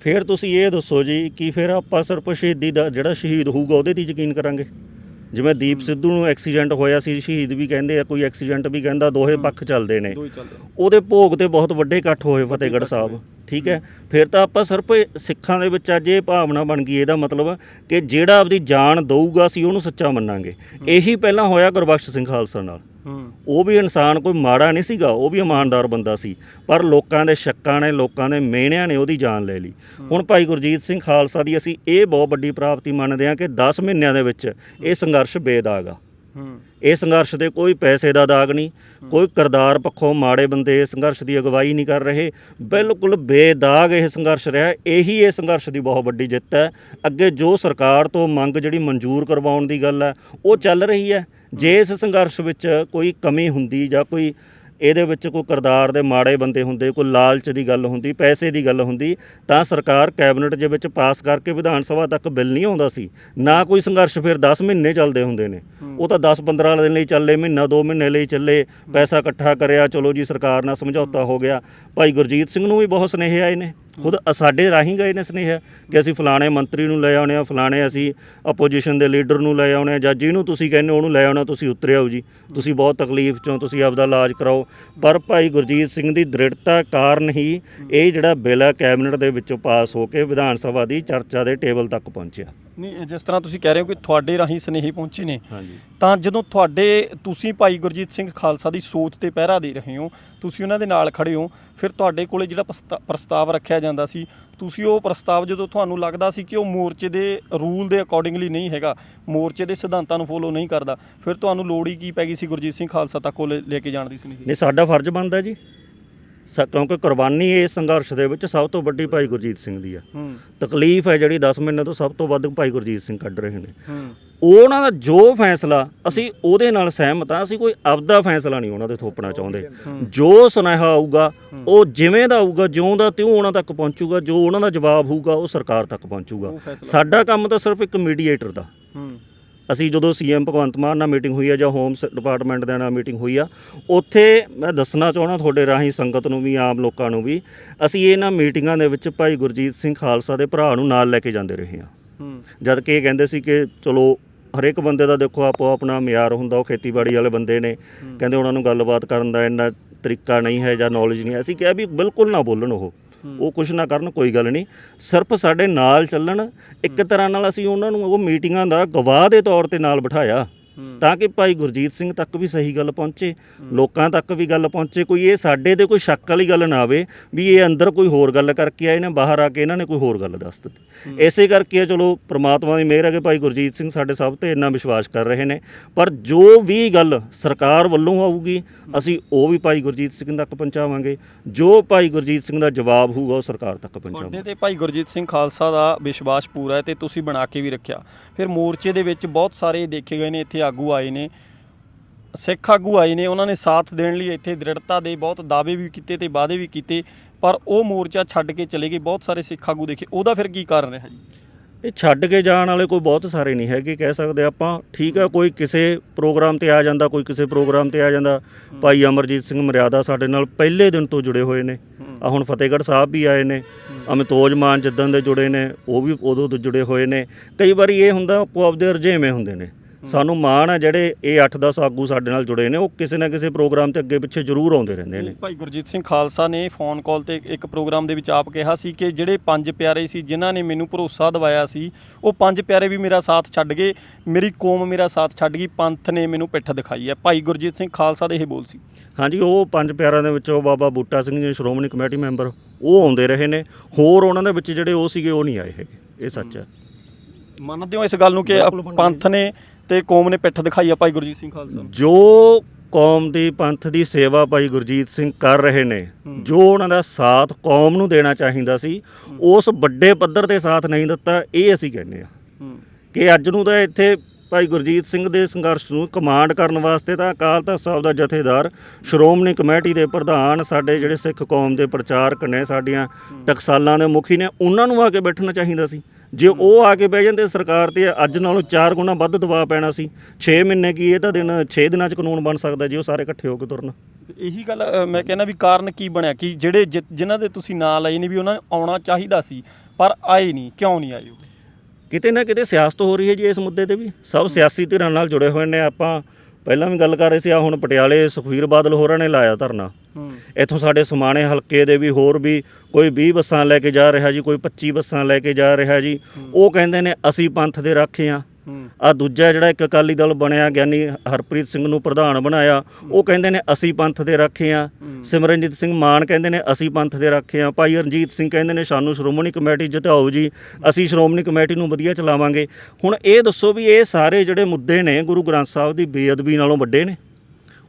ਫਿਰ ਤੁਸੀਂ ਇਹ ਦੱਸੋ ਜੀ, ਕਿ ਫਿਰ ਆਪਾਂ ਸਿਰਫ ਸ਼ਹੀਦੀ ਦਾ ਜਿਹੜਾ ਸ਼ਹੀਦ ਹੋਊਗਾ ਉਹਦੇ ਤੇ ਯਕੀਨ ਕਰਾਂਗੇ? ਜਿਵੇਂ ਦੀਪ ਸਿੱਧੂ ਨੂੰ ਐਕਸੀਡੈਂਟ ਹੋਇਆ ਸੀ ਸ਼ਹੀਦ ਵੀ ਕਹਿੰਦੇ ਆ ਕੋਈ ਐਕਸੀਡੈਂਟ ਵੀ ਕਹਿੰਦਾ ਦੋਹੇ ਪੱਖ ਚੱਲਦੇ ਨੇ। ਉਹਦੇ ਭੋਗ ਤੇ ਬਹੁਤ ਵੱਡੇ ਇਕੱਠ ਹੋਏ ਫਤਿਹਗੜ੍ਹ ਸਾਹਿਬ ਠੀਕ ਹੈ? ਫਿਰ ਤਾਂ ਆਪਾਂ ਸਿਰਫ ਸਿੱਖਾਂ ਦੇ ਵਿੱਚ ਅੱਜ ਇਹ ਭਾਵਨਾ ਬਣ ਗਈ ਇਹਦਾ ਮਤਲਬ ਕਿ ਜਿਹੜਾ ਆਪਦੀ ਜਾਨ ਦਊਗਾ ਸੀ ਉਹਨੂੰ ਸੱਚਾ ਮੰਨਾਂਗੇ। ਇਹੀ ਪਹਿਲਾਂ ਹੋਇਆ ਗੁਰਬਖਸ਼ ਸਿੰਘ ਖਾਲਸਾ ਨਾਲ। ਉਹ ਵੀ ਇਨਸਾਨ ਕੋਈ ਮਾੜਾ ਨਹੀਂ ਸੀਗਾ, ਉਹ ਵੀ ਇਮਾਨਦਾਰ ਬੰਦਾ ਸੀ। ਪਰ ਲੋਕਾਂ ਦੇ ਸ਼ੱਕਾਂ ਨੇ, ਲੋਕਾਂ ਦੇ ਮਿਹਣਿਆਂ ਨੇ ਉਹਦੀ ਜਾਨ ਲੈ ਲਈ। ਹੁਣ ਭਾਈ ਗੁਰਜੀਤ ਸਿੰਘ ਖਾਲਸਾ ਦੀ ਅਸੀਂ ਇਹ ਬਹੁਤ ਵੱਡੀ ਪ੍ਰਾਪਤੀ ਮੰਨਦੇ ਹਾਂ ਕਿ 10 ਮਹੀਨਿਆਂ ਦੇ ਵਿੱਚ ਇਹ ਸੰਘਰਸ਼ ਬੇਦਾਗ ਆ। ਹੂੰ। ਇਹ ਸੰਘਰਸ਼ ਦੇ ਕੋਈ ਪੈਸੇ ਦਾ ਦਾਗ ਨਹੀਂ ਕੋਈ ਕਰਦਾਰ ਪੱਖੋਂ ਮਾੜੇ ਬੰਦੇ ਸੰਘਰਸ਼ ਦੀ ਅਗਵਾਈ ਨਹੀਂ ਕਰ ਰਹੇ। ਬਿਲਕੁਲ ਬੇਦਾਗ ਇਹ ਸੰਘਰਸ਼ ਰਿਹਾ। ਇਹੀ ਇਹ ਸੰਘਰਸ਼ ਦੀ ਬਹੁਤ ਵੱਡੀ ਜਿੱਤ ਹੈ। ਅੱਗੇ ਜੋ ਸਰਕਾਰ ਤੋਂ ਮੰਗ ਜਿਹੜੀ ਮਨਜ਼ੂਰ ਕਰਵਾਉਣ ਦੀ ਗੱਲ ਹੈ ਉਹ ਚੱਲ ਰਹੀ ਹੈ। ਜੇ ਇਸ ਸੰਘਰਸ਼ ਵਿੱਚ ਕੋਈ ਕਮੀ ਹੁੰਦੀ ਜਾਂ ਕੋਈ ਇਹਦੇ ਵਿੱਚ ਕੋਈ ਕਰਦਾਰ ਦੇ ਮਾੜੇ ਬੰਦੇ ਹੁੰਦੇ ਕੋਈ ਲਾਲਚ ਦੀ ਗੱਲ ਹੁੰਦੀ ਪੈਸੇ ਦੀ ਗੱਲ ਹੁੰਦੀ ਤਾਂ ਸਰਕਾਰ ਕੈਬਨਿਟ ਦੇ ਵਿੱਚ ਪਾਸ ਕਰਕੇ ਵਿਧਾਨ ਸਭਾ ਤੱਕ ਬਿੱਲ ਨਹੀਂ ਆਉਂਦਾ ਸੀ। ਨਾ ਕੋਈ ਸੰਘਰਸ਼ ਫਿਰ 10 ਮਹੀਨੇ ਚੱਲਦੇ ਹੁੰਦੇ ਨੇ। ਉਹ ਤਾਂ 10 15 ਦਿਨ ਲਈ ਚੱਲੇ ਮਹੀਨਾ 2 ਮਹੀਨੇ ਲਈ ਚੱਲੇ ਪੈਸਾ ਇਕੱਠਾ ਕਰਿਆ ਚਲੋ ਜੀ ਸਰਕਾਰ ਨਾਲ ਸਮਝੌਤਾ ਹੋ ਗਿਆ। ਭਾਈ ਗੁਰਜੀਤ ਸਿੰਘ ਨੂੰ ਵੀ ਬਹੁਤ ਸੁਨੇਹੇ ਆਏ ਨੇ। ਖੁਦ ਸਾਡੇ ਰਾਹੀਂ ਗਏ ਨੇ ਸੁਨੇਹਾ ਕਿ ਅਸੀਂ ਫਲਾਣੇ ਮੰਤਰੀ ਨੂੰ ਲੈ ਆਉਣੇ ਆ ਫਲਾਣੇ ਅਸੀਂ ਆਪੋਜੀਸ਼ਨ ਦੇ ਲੀਡਰ ਨੂੰ ਲੈ ਆਉਣੇ ਆ ਜਾਂ ਜਿਹਨੂੰ ਤੁਸੀਂ ਕਹਿੰਦੇ ਉਹਨੂੰ ਲੈ ਆਉਣਾ ਤੁਸੀਂ ਉਤਰੇ ਆਓ ਜੀ। ਤੁਸੀਂ ਬਹੁਤ ਤਕਲੀਫ ਚੋਂ ਤੁਸੀਂ ਆਪਦਾ ਇਲਾਜ ਕਰਾਓ। ਪਰ ਭਾਈ ਗੁਰਜੀਤ ਸਿੰਘ ਦੀ ਦ੍ਰਿੜਤਾ ਕਾਰਨ ਹੀ ਇਹ ਜਿਹੜਾ ਬਿੱਲ ਹੈ ਕੈਬਨਿਟ ਦੇ ਵਿੱਚੋਂ ਪਾਸ ਹੋ ਕੇ ਵਿਧਾਨ ਸਭਾ ਦੀ ਚਰਚਾ ਦੇ ਟੇਬਲ ਤੱਕ ਪਹੁੰਚਿਆ। ਨਹੀਂ ਜਿਸ ਤਰ੍ਹਾਂ ਤੁਸੀਂ ਕਹਿ ਰਹੇ ਹੋ ਕਿ ਤੁਹਾਡੇ ਰਾਹੀਂ ਸਨੇਹੀ ਪਹੁੰਚੇ ਨੇ ਤਾਂ ਜਦੋਂ ਤੁਹਾਡੇ ਤੁਸੀਂ ਭਾਈ ਗੁਰਜੀਤ ਸਿੰਘ ਖਾਲਸਾ ਦੀ ਸੋਚ ਤੇ ਪਹਿਰਾ ਦੇ ਰਹੇ ਹੋ ਤੁਸੀਂ ਉਹਨਾਂ ਦੇ ਨਾਲ ਖੜੇ ਹੋ ਫਿਰ ਤੁਹਾਡੇ ਕੋਲੇ ਜਿਹੜਾ ਪ੍ਰਸਤਾ- ਪ੍ਰਸਤਾਵ ਰੱਖਿਆ ਜਾਂਦਾ ਸੀ, ਤੁਸੀਂ ਉਹ ਪ੍ਰਸਤਾਵ ਜਦੋਂ ਤੁਹਾਨੂੰ ਲੱਗਦਾ ਸੀ ਕਿ ਉਹ ਮੋਰਚੇ ਦੇ ਰੂਲ ਦੇ ਅਕੋਰਡਿੰਗਲੀ ਨਹੀਂ ਹੈਗਾ, ਮੋਰਚੇ ਦੇ ਸਿਧਾਂਤਾਂ ਨੂੰ ਫੋਲੋ ਨਹੀਂ ਕਰਦਾ, ਫਿਰ ਤੁਹਾਨੂੰ ਲੋੜ ਹੀ ਕੀ ਪੈ ਗਈ ਸੀ ਗੁਰਜੀਤ ਸਿੰਘ ਖਾਲਸਾ ਤੱਕ ਉਹ ਲੈ ਕੇ ਜਾਣ ਦੀ ਸੁਨੇਹੀ? ਨਹੀਂ, ਸਾਡਾ ਫਰਜ਼ ਬਣਦਾ ਜੀ। ਸ- ਕਿਉਂਕਿ ਕੁਰਬਾਨੀ ਇਸ ਸੰਘਰਸ਼ ਦੇ ਵਿੱਚ ਸਭ ਤੋਂ ਵੱਡੀ ਭਾਈ ਗੁਰਜੀਤ ਸਿੰਘ ਦੀ ਆ। ਹੂੰ। ਤਕਲੀਫ ਹੈ ਜਿਹੜੀ 10 ਮਹੀਨੇ ਤੋਂ ਸਭ ਤੋਂ ਵੱਧ ਭਾਈ ਗੁਰਜੀਤ ਸਿੰਘ ਕੱਢ ਰਹੇ ਨੇ। ਹੂੰ। ਉਹਨਾਂ ਦਾ ਜੋ ਫੈਸਲਾ ਅਸੀਂ ਉਹਦੇ ਨਾਲ ਸਹਿਮਤ ਆ ਅਸੀਂ ਕੋਈ ਆਪਦਾ ਫੈਸਲਾ ਨਹੀਂ ਉਹਨਾਂ ਦੇ ਥੋਪਣਾ ਚਾਹੁੰਦੇ। ਜੋ ਸੁਨੇਹਾ ਆਊਗਾ ਉਹ ਜਿਵੇਂ ਦਾ ਆਊਗਾ ਜਿਉਂ ਦਾ ਤਿਉਂ ਉਹਨਾਂ ਤੱਕ ਪਹੁੰਚੂਗਾ ਜੋ ਉਹਨਾਂ ਦਾ ਜਵਾਬ ਹੋਊਗਾ ਉਹ ਸਰਕਾਰ ਤੱਕ ਪਹੁੰਚੂਗਾ। ਉਹ ਫੈਸਲਾ। ਸਾਡਾ ਕੰਮ ਤਾਂ ਸਿਰਫ ਇੱਕ ਮੀਡੀਏਟਰ ਦਾ। ਹੂੰ। ਅਸੀਂ ਜਦੋਂ ਸੀਐਮ ਭਗਵੰਤ ਮਾਨ ਨਾਲ ਮੀਟਿੰਗ ਹੋਈ ਆ ਜਾਂ ਹੋਮ ਡਿਪਾਰਟਮੈਂਟ ਦੇ ਨਾਲ ਮੀਟਿੰਗ ਹੋਈ ਆ ਉੱਥੇ ਮੈਂ ਦੱਸਣਾ ਚਾਹਣਾ ਤੁਹਾਡੇ ਰਾਹੀਂ ਸੰਗਤ ਨੂੰ ਵੀ ਆਮ ਲੋਕਾਂ ਨੂੰ ਵੀ ਅਸੀਂ ਇਹਨਾਂ ਮੀਟਿੰਗਾਂ ਦੇ ਵਿੱਚ ਭਾਈ ਗੁਰਜੀਤ ਸਿੰਘ ਖਾਲਸਾ ਦੇ ਭਰਾ ਨੂੰ ਨਾਲ ਲੈ ਕੇ ਜਾਂਦੇ ਰਹੇ ਹਾਂ। ਹੂੰ। ਜਦ ਕਿ ਇਹ ਕਹਿੰਦੇ ਸੀ ਕਿ ਚਲੋ ਹਰੇਕ ਬੰਦੇ ਦਾ ਦੇਖੋ ਆਪੋ ਆਪਣਾ ਮਿਆਰ ਹੁੰਦਾ ਉਹ ਖੇਤੀਬਾੜੀ ਵਾਲੇ ਬੰਦੇ ਨੇ। ਕਹਿੰਦੇ ਉਹਨਾਂ ਨੂੰ ਗੱਲਬਾਤ ਕਰਨ ਦਾ ਇੰਨਾ ਤਰੀਕਾ ਨਹੀਂ ਹੈ ਜਾਂ ਨੌਲੇਜ ਨਹੀਂ ਹੈ। ਅਸੀਂ ਕਿਹਾ ਵੀ ਬਿਲਕੁਲ ਨਾ ਬੋਲਣ ਉਹ। ਉਹ ਕੁਝ ਨਾ ਕਰਨ, ਕੋਈ ਗੱਲ ਨਹੀਂ। ਸਿਰਫ ਸਾਡੇ ਨਾਲ ਚੱਲਣ, ਇੱਕ ਤਰ੍ਹਾਂ ਨਾਲ ਅਸੀਂ ਉਹਨਾਂ ਨੂੰ ਉਹ ਮੀਟਿੰਗਾਂ ਦਾ ਗਵਾਹ ਦੇ ਤੌਰ ਤੇ ਨਾਲ ਬਿਠਾਇਆ। ਤਾਂ ਕਿ ਭਾਈ ਗੁਰਜੀਤ ਸਿੰਘ ਤੱਕ ਵੀ ਸਹੀ ਗੱਲ ਪਹੁੰਚੇ ਲੋਕਾਂ ਤੱਕ ਵੀ ਗੱਲ ਪਹੁੰਚੇ ਕੋਈ ਇਹ ਸਾਡੇ ਤੇ ਕੋਈ ਸ਼ੱਕ ਵਾਲੀ ਗੱਲ ਨਾ ਆਵੇ ਵੀ ਇਹ ਅੰਦਰ ਕੋਈ ਹੋਰ ਗੱਲ ਕਰਕੇ ਆਏ ਨੇ ਬਾਹਰ ਆ ਕੇ ਇਹਨਾਂ ਨੇ ਕੋਈ ਹੋਰ ਗੱਲ ਦੱਸ ਦਿੱਤੀ। ਇਸੇ ਕਰਕੇ ਚਲੋ ਪ੍ਰਮਾਤਮਾ ਦੀ ਮਿਹਰ ਹੈ ਕਿ ਭਾਈ ਗੁਰਜੀਤ ਸਿੰਘ ਸਾਡੇ ਸਭ ਤੇ ਇੰਨਾ ਵਿਸ਼ਵਾਸ ਕਰ ਰਹੇ ਨੇ। ਪਰ ਜੋ ਵੀ ਗੱਲ ਸਰਕਾਰ ਵੱਲੋਂ ਆਊਗੀ ਅਸੀਂ ਉਹ ਵੀ ਭਾਈ ਗੁਰਜੀਤ ਸਿੰਘ ਤੱਕ ਪਹੁੰਚਾਵਾਂਗੇ। ਜੋ ਭਾਈ ਗੁਰਜੀਤ ਸਿੰਘ ਦਾ ਜਵਾਬ ਹੋਊਗਾ ਉਹ ਸਰਕਾਰ ਤੱਕ ਪਹੁੰਚਾਵਾਂਗੇ ਤੁਹਾਡੇ ਤੇ ਭਾਈ ਗੁਰਜੀਤ ਸਿੰਘ ਖਾਲਸਾ ਦਾ ਵਿਸ਼ਵਾਸ ਪੂਰਾ ਹੈ ਤੇ ਤੁਸੀਂ ਬਣਾ ਕੇ ਵੀ ਰੱਖਿਆ। ਫਿਰ ਮੋਰਚੇ ਦੇ ਵਿੱਚ ਬਹੁਤ ਸਾਰੇ ਦੇਖੇ ਗਏ ਨੇ ਇੱਥੇ ਆਗੂ ਆਏ ਨੇ, ਸਿੱਖ ਆਗੂ ਆਏ ਨੇ, ਉਹਨਾਂ ਨੇ ਸਾਥ ਦੇਣ ਲਈ ਇੱਥੇ ਦ੍ਰਿੜਤਾ ਦੇ ਬਹੁਤ ਦਾਅਵੇ ਵੀ ਕੀਤੇ ਤੇ ਵਾਅਦੇ ਵੀ ਕੀਤੇ, ਪਰ ਉਹ ਮੋਰਚਾ ਛੱਡ ਕੇ ਚਲੇ ਗਏ, ਬਹੁਤ ਸਾਰੇ ਸਿੱਖ ਆਗੂ ਦੇਖੇ, ਉਹਦਾ ਫਿਰ ਕੀ ਕਾਰਨ ਰਿਹਾ ਜੀ? ਇਹ ਛੱਡ ਕੇ ਜਾਣ ਵਾਲੇ ਕੋਈ ਬਹੁਤ ਸਾਰੇ ਨਹੀਂ ਹੈਗੇ, ਕਹਿ ਸਕਦੇ ਆਪਾਂ, ਠੀਕ ਆ ਕੋਈ ਕਿਸੇ ਪ੍ਰੋਗਰਾਮ ਤੇ ਆ ਜਾਂਦਾ, ਕੋਈ ਕਿਸੇ ਪ੍ਰੋਗਰਾਮ ਤੇ ਆ ਜਾਂਦਾ, ਭਾਈ ਅਮਰਜੀਤ ਸਿੰਘ ਮਰਿਆਦਾ ਸਾਡੇ ਨਾਲ ਪਹਿਲੇ ਦਿਨ ਤੋਂ ਜੁੜੇ ਹੋਏ ਨੇ ਆ ਹੁਣ ਫਤਿਹਗੜ੍ਹ ਸਾਹਿਬ ਵੀ ਆਏ ਨੇ, ਅਮਿਤੋਜ ਮਾਨ ਜਿੱਦਣ ਦੇ ਜੁੜੇ ਨੇ, ਉਹ ਵੀ ਉਦੋਂ ਤੋਂ ਜੁੜੇ ਹੋਏ ਨੇ, ਕਈ ਵਾਰੀ ਇਹ ਹੁੰਦਾ ਆਪੋ ਆਪਦੇ ਰੁਝੇਵੇਂ ਹੁੰਦੇ ਨੇ ਸਾਨੂੰ ਮਾਣ ਆ ਜਿਹੜੇ ਇਹ 8-10 ਆਗੂ ਸਾਡੇ ਨਾਲ ਜੁੜੇ ਨੇ ਉਹ ਕਿਸੇ ਨਾ ਕਿਸੇ ਪ੍ਰੋਗਰਾਮ ਤੇ ਅੱਗੇ ਪਿੱਛੇ ਜ਼ਰੂਰ ਆਉਂਦੇ ਰਹਿੰਦੇ ਨੇ। ਭਾਈ ਗੁਰਜੀਤ ਸਿੰਘ ਖਾਲਸਾ ਨੇ ਫੋਨ ਕਾਲ ਤੇ ਇੱਕ ਪ੍ਰੋਗਰਾਮ ਦੇ ਵਿੱਚ ਆਪ ਕਿਹਾ ਸੀ ਕਿ ਜਿਹੜੇ ਪੰਜ ਪਿਆਰੇ ਸੀ ਜਿਨ੍ਹਾਂ ਨੇ ਮੈਨੂੰ ਭਰੋਸਾ ਦਿਵਾਇਆ ਸੀ ਉਹ ਪੰਜ ਪਿਆਰੇ ਵੀ ਮੇਰਾ ਸਾਥ ਛੱਡ ਗਏ ਮੇਰੀ ਕੌਮ ਮੇਰਾ ਸਾਥ ਛੱਡ ਗਈ ਪੰਥ ਨੇ ਮੈਨੂੰ ਪਿੱਠ ਦਿਖਾਈ ਹੈ। ਭਾਈ ਗੁਰਜੀਤ ਸਿੰਘ ਖਾਲਸਾ ਦੇ ਇਹ ਬੋਲ ਸੀ। ਹਾਂਜੀ ਉਹ ਪੰਜ ਪਿਆਰਿਆਂ ਦੇ ਵਿੱਚੋਂ ਬਾਬਾ ਬੂਟਾ ਸਿੰਘ ਜੀ ਸ਼੍ਰੋਮਣੀ ਕਮੇਟੀ ਮੈਂਬਰ ਉਹ ਆਉਂਦੇ ਰਹੇ ਨੇ। ਹੋਰ ਉਹਨਾਂ ਦੇ ਵਿੱਚ ਜਿਹੜੇ ਉਹ ਸੀਗੇ ਉਹ ਨਹੀਂ ਆਏ ਹੈਗੇ ਇਹ ਸੱਚ ਹੈ। ਮੰਨਦੇ ਹੋ ਇਸ ਗੱਲ ਨੂੰ ਕਿ ਪੰਥ ਨੇ ਤੇ ਕੌਮ ਨੇ ਪਿੱਠ ਦਿਖਾਈ ਆ ਭਾਈ ਗੁਰਜੀਤ ਸਿੰਘ ਖਾਲਸਾ ਨੂੰ। ਜੋ ਕੌਮ ਦੀ ਪੰਥ ਦੀ ਸੇਵਾ ਭਾਈ ਗੁਰਜੀਤ ਸਿੰਘ ਕਰ ਰਹੇ ਨੇ ਜੋ ਉਹਨਾਂ ਦਾ ਸਾਥ ਕੌਮ ਨੂੰ ਦੇਣਾ ਚਾਹੀਦਾ ਸੀ ਉਸ ਵੱਡੇ ਪੱਧਰ ਤੇ ਸਾਥ ਨਹੀਂ ਦਿੱਤਾ ਇਹ ਅਸੀਂ ਕਹਿੰਦੇ ਆ ਹੂੰ। ਕਿ ਅੱਜ ਨੂੰ ਤਾਂ ਇੱਥੇ ਭਾਈ ਗੁਰਜੀਤ ਸਿੰਘ ਦੇ ਸੰਘਰਸ਼ ਨੂੰ ਕਮਾਂਡ ਕਰਨ ਵਾਸਤੇ ਤਾਂ ਅਕਾਲ ਤਖਤ ਸਾਹਿਬ ਦਾ ਜਥੇਦਾਰ ਸ਼੍ਰੋਮਣੀ ਕਮੇਟੀ ਦੇ ਪ੍ਰਧਾਨ ਸਾਡੇ ਜਿਹੜੇ ਸਿੱਖ ਕੌਮ ਦੇ ਪ੍ਰਚਾਰਕ ਨੇ ਸਾਡੀਆਂ ਟਕਸਾਲਾਂ ਦੇ ਮੁਖੀ ਨੇ ਉਹਨਾਂ ਨੂੰ ਆ ਕੇ ਬੈਠਣਾ ਚਾਹੀਦਾ ਸੀ। ਜੇ ਉਹ ਆ ਕੇ ਬਹਿ ਜਾਂਦੇ ਸਰਕਾਰ ਤੇ ਅੱਜ ਨਾਲੋਂ 4 ਗੁਣਾ ਵੱਧ ਦਬਾਅ ਪੈਣਾ ਸੀ 6 ਮਹੀਨੇ ਕੀ ਇਹ ਤਾਂ ਦਿਨ 6 ਦਿਨਾਂ 'ਚ ਕਾਨੂੰਨ ਬਣ ਸਕਦਾ ਜੇ ਉਹ ਸਾਰੇ ਇਕੱਠੇ ਹੋ ਕੇ ਤੁਰਨ। ਇਹੀ ਗੱਲ ਅ, ਮੈਂ ਕਹਿੰਦਾ ਵੀ ਕਾਰਨ ਕੀ ਬਣਿਆ ਕਿ ਜਿਹੜੇ ਜਿ- ਜਿਨ੍ਹਾਂ ਦੇ ਤੁਸੀਂ ਨਾਂ ਲਏ ਨੇ ਵੀ ਉਹਨਾਂ ਨੂੰ ਆਉਣਾ ਚਾਹੀਦਾ ਸੀ ਪਰ ਆਏ ਨਹੀਂ ਕਿਉਂ ਨਹੀਂ ਆਏ ਉਹ? ਕਿਤੇ ਨਾ ਕਿਤੇ ਸਿਆਸਤ ਹੋ ਰਹੀ ਹੈ ਜੀ ਇਸ ਮੁੱਦੇ ਤੇ ਵੀ ਸਭ ਸਿਆਸੀ ਧਿਰਾਂ ਨਾਲ ਜੁੜੇ ਹੋਏ ਨੇ ਆਪਾਂ। ਪਹਿਲਾਂ ਵੀ ਗੱਲ ਕਰ ਰਹੇ ਸੀ ਆ ਹੁਣ ਪਟਿਆਲੇ ਸੁਖਵੀਰ ਬਾਦਲ ਹੋਰਾਂ ਨੇ ਲਾਇਆ ਧਰਨਾ। ਇੱਥੋਂ ਸਾਡੇ ਸਮਾਣੇ ਹਲਕੇ ਦੇ ਵੀ ਹੋਰ ਵੀ ਕੋਈ 20 ਬੱਸਾਂ ਲੈ ਕੇ ਜਾ ਰਿਹਾ ਜੀ ਕੋਈ 25 ਬੱਸਾਂ ਲੈ ਕੇ ਜਾ ਰਿਹਾ ਜੀ। ਉਹ ਕਹਿੰਦੇ ਨੇ ਅਸੀਂ ਪੰਥ ਦੇ ਰਾਖੇ ਆ। ਆ ਦੂਜਾ ਜਿਹੜਾ ਇੱਕ ਅਕਾਲੀ ਦਲ ਬਣਿਆ, ਗਿਆਨੀ ਹਰਪ੍ਰੀਤ ਸਿੰਘ ਨੂੰ ਪ੍ਰਧਾਨ ਬਣਾਇਆ, ਉਹ ਕਹਿੰਦੇ ਨੇ ਅਸੀਂ ਪੰਥ ਦੇ ਰਾਖੇ ਆ। ਸਿਮਰਨਜੀਤ ਸਿੰਘ ਮਾਨ ਕਹਿੰਦੇ ਨੇ ਅਸੀਂ ਪੰਥ ਦੇ ਰਾਖੇ ਆ। ਭਾਈ ਰਣਜੀਤ ਸਿੰਘ ਕਹਿੰਦੇ ਨੇ ਸਾਨੂੰ ਸ਼੍ਰੋਮਣੀ ਕਮੇਟੀ ਜਿਤਾਓ ਜੀ, ਅਸੀਂ ਸ਼੍ਰੋਮਣੀ ਕਮੇਟੀ ਨੂੰ ਵਧੀਆ ਚਲਾਵਾਂਗੇ। ਹੁਣ ਇਹ ਦੱਸੋ ਵੀ ਇਹ ਸਾਰੇ ਜਿਹੜੇ ਮੁੱਦੇ ਨੇ, ਗੁਰੂ ਗ੍ਰੰਥ ਸਾਹਿਬ ਦੀ ਬੇਅਦਬੀ ਨਾਲੋਂ ਵੱਡੇ ਨੇ?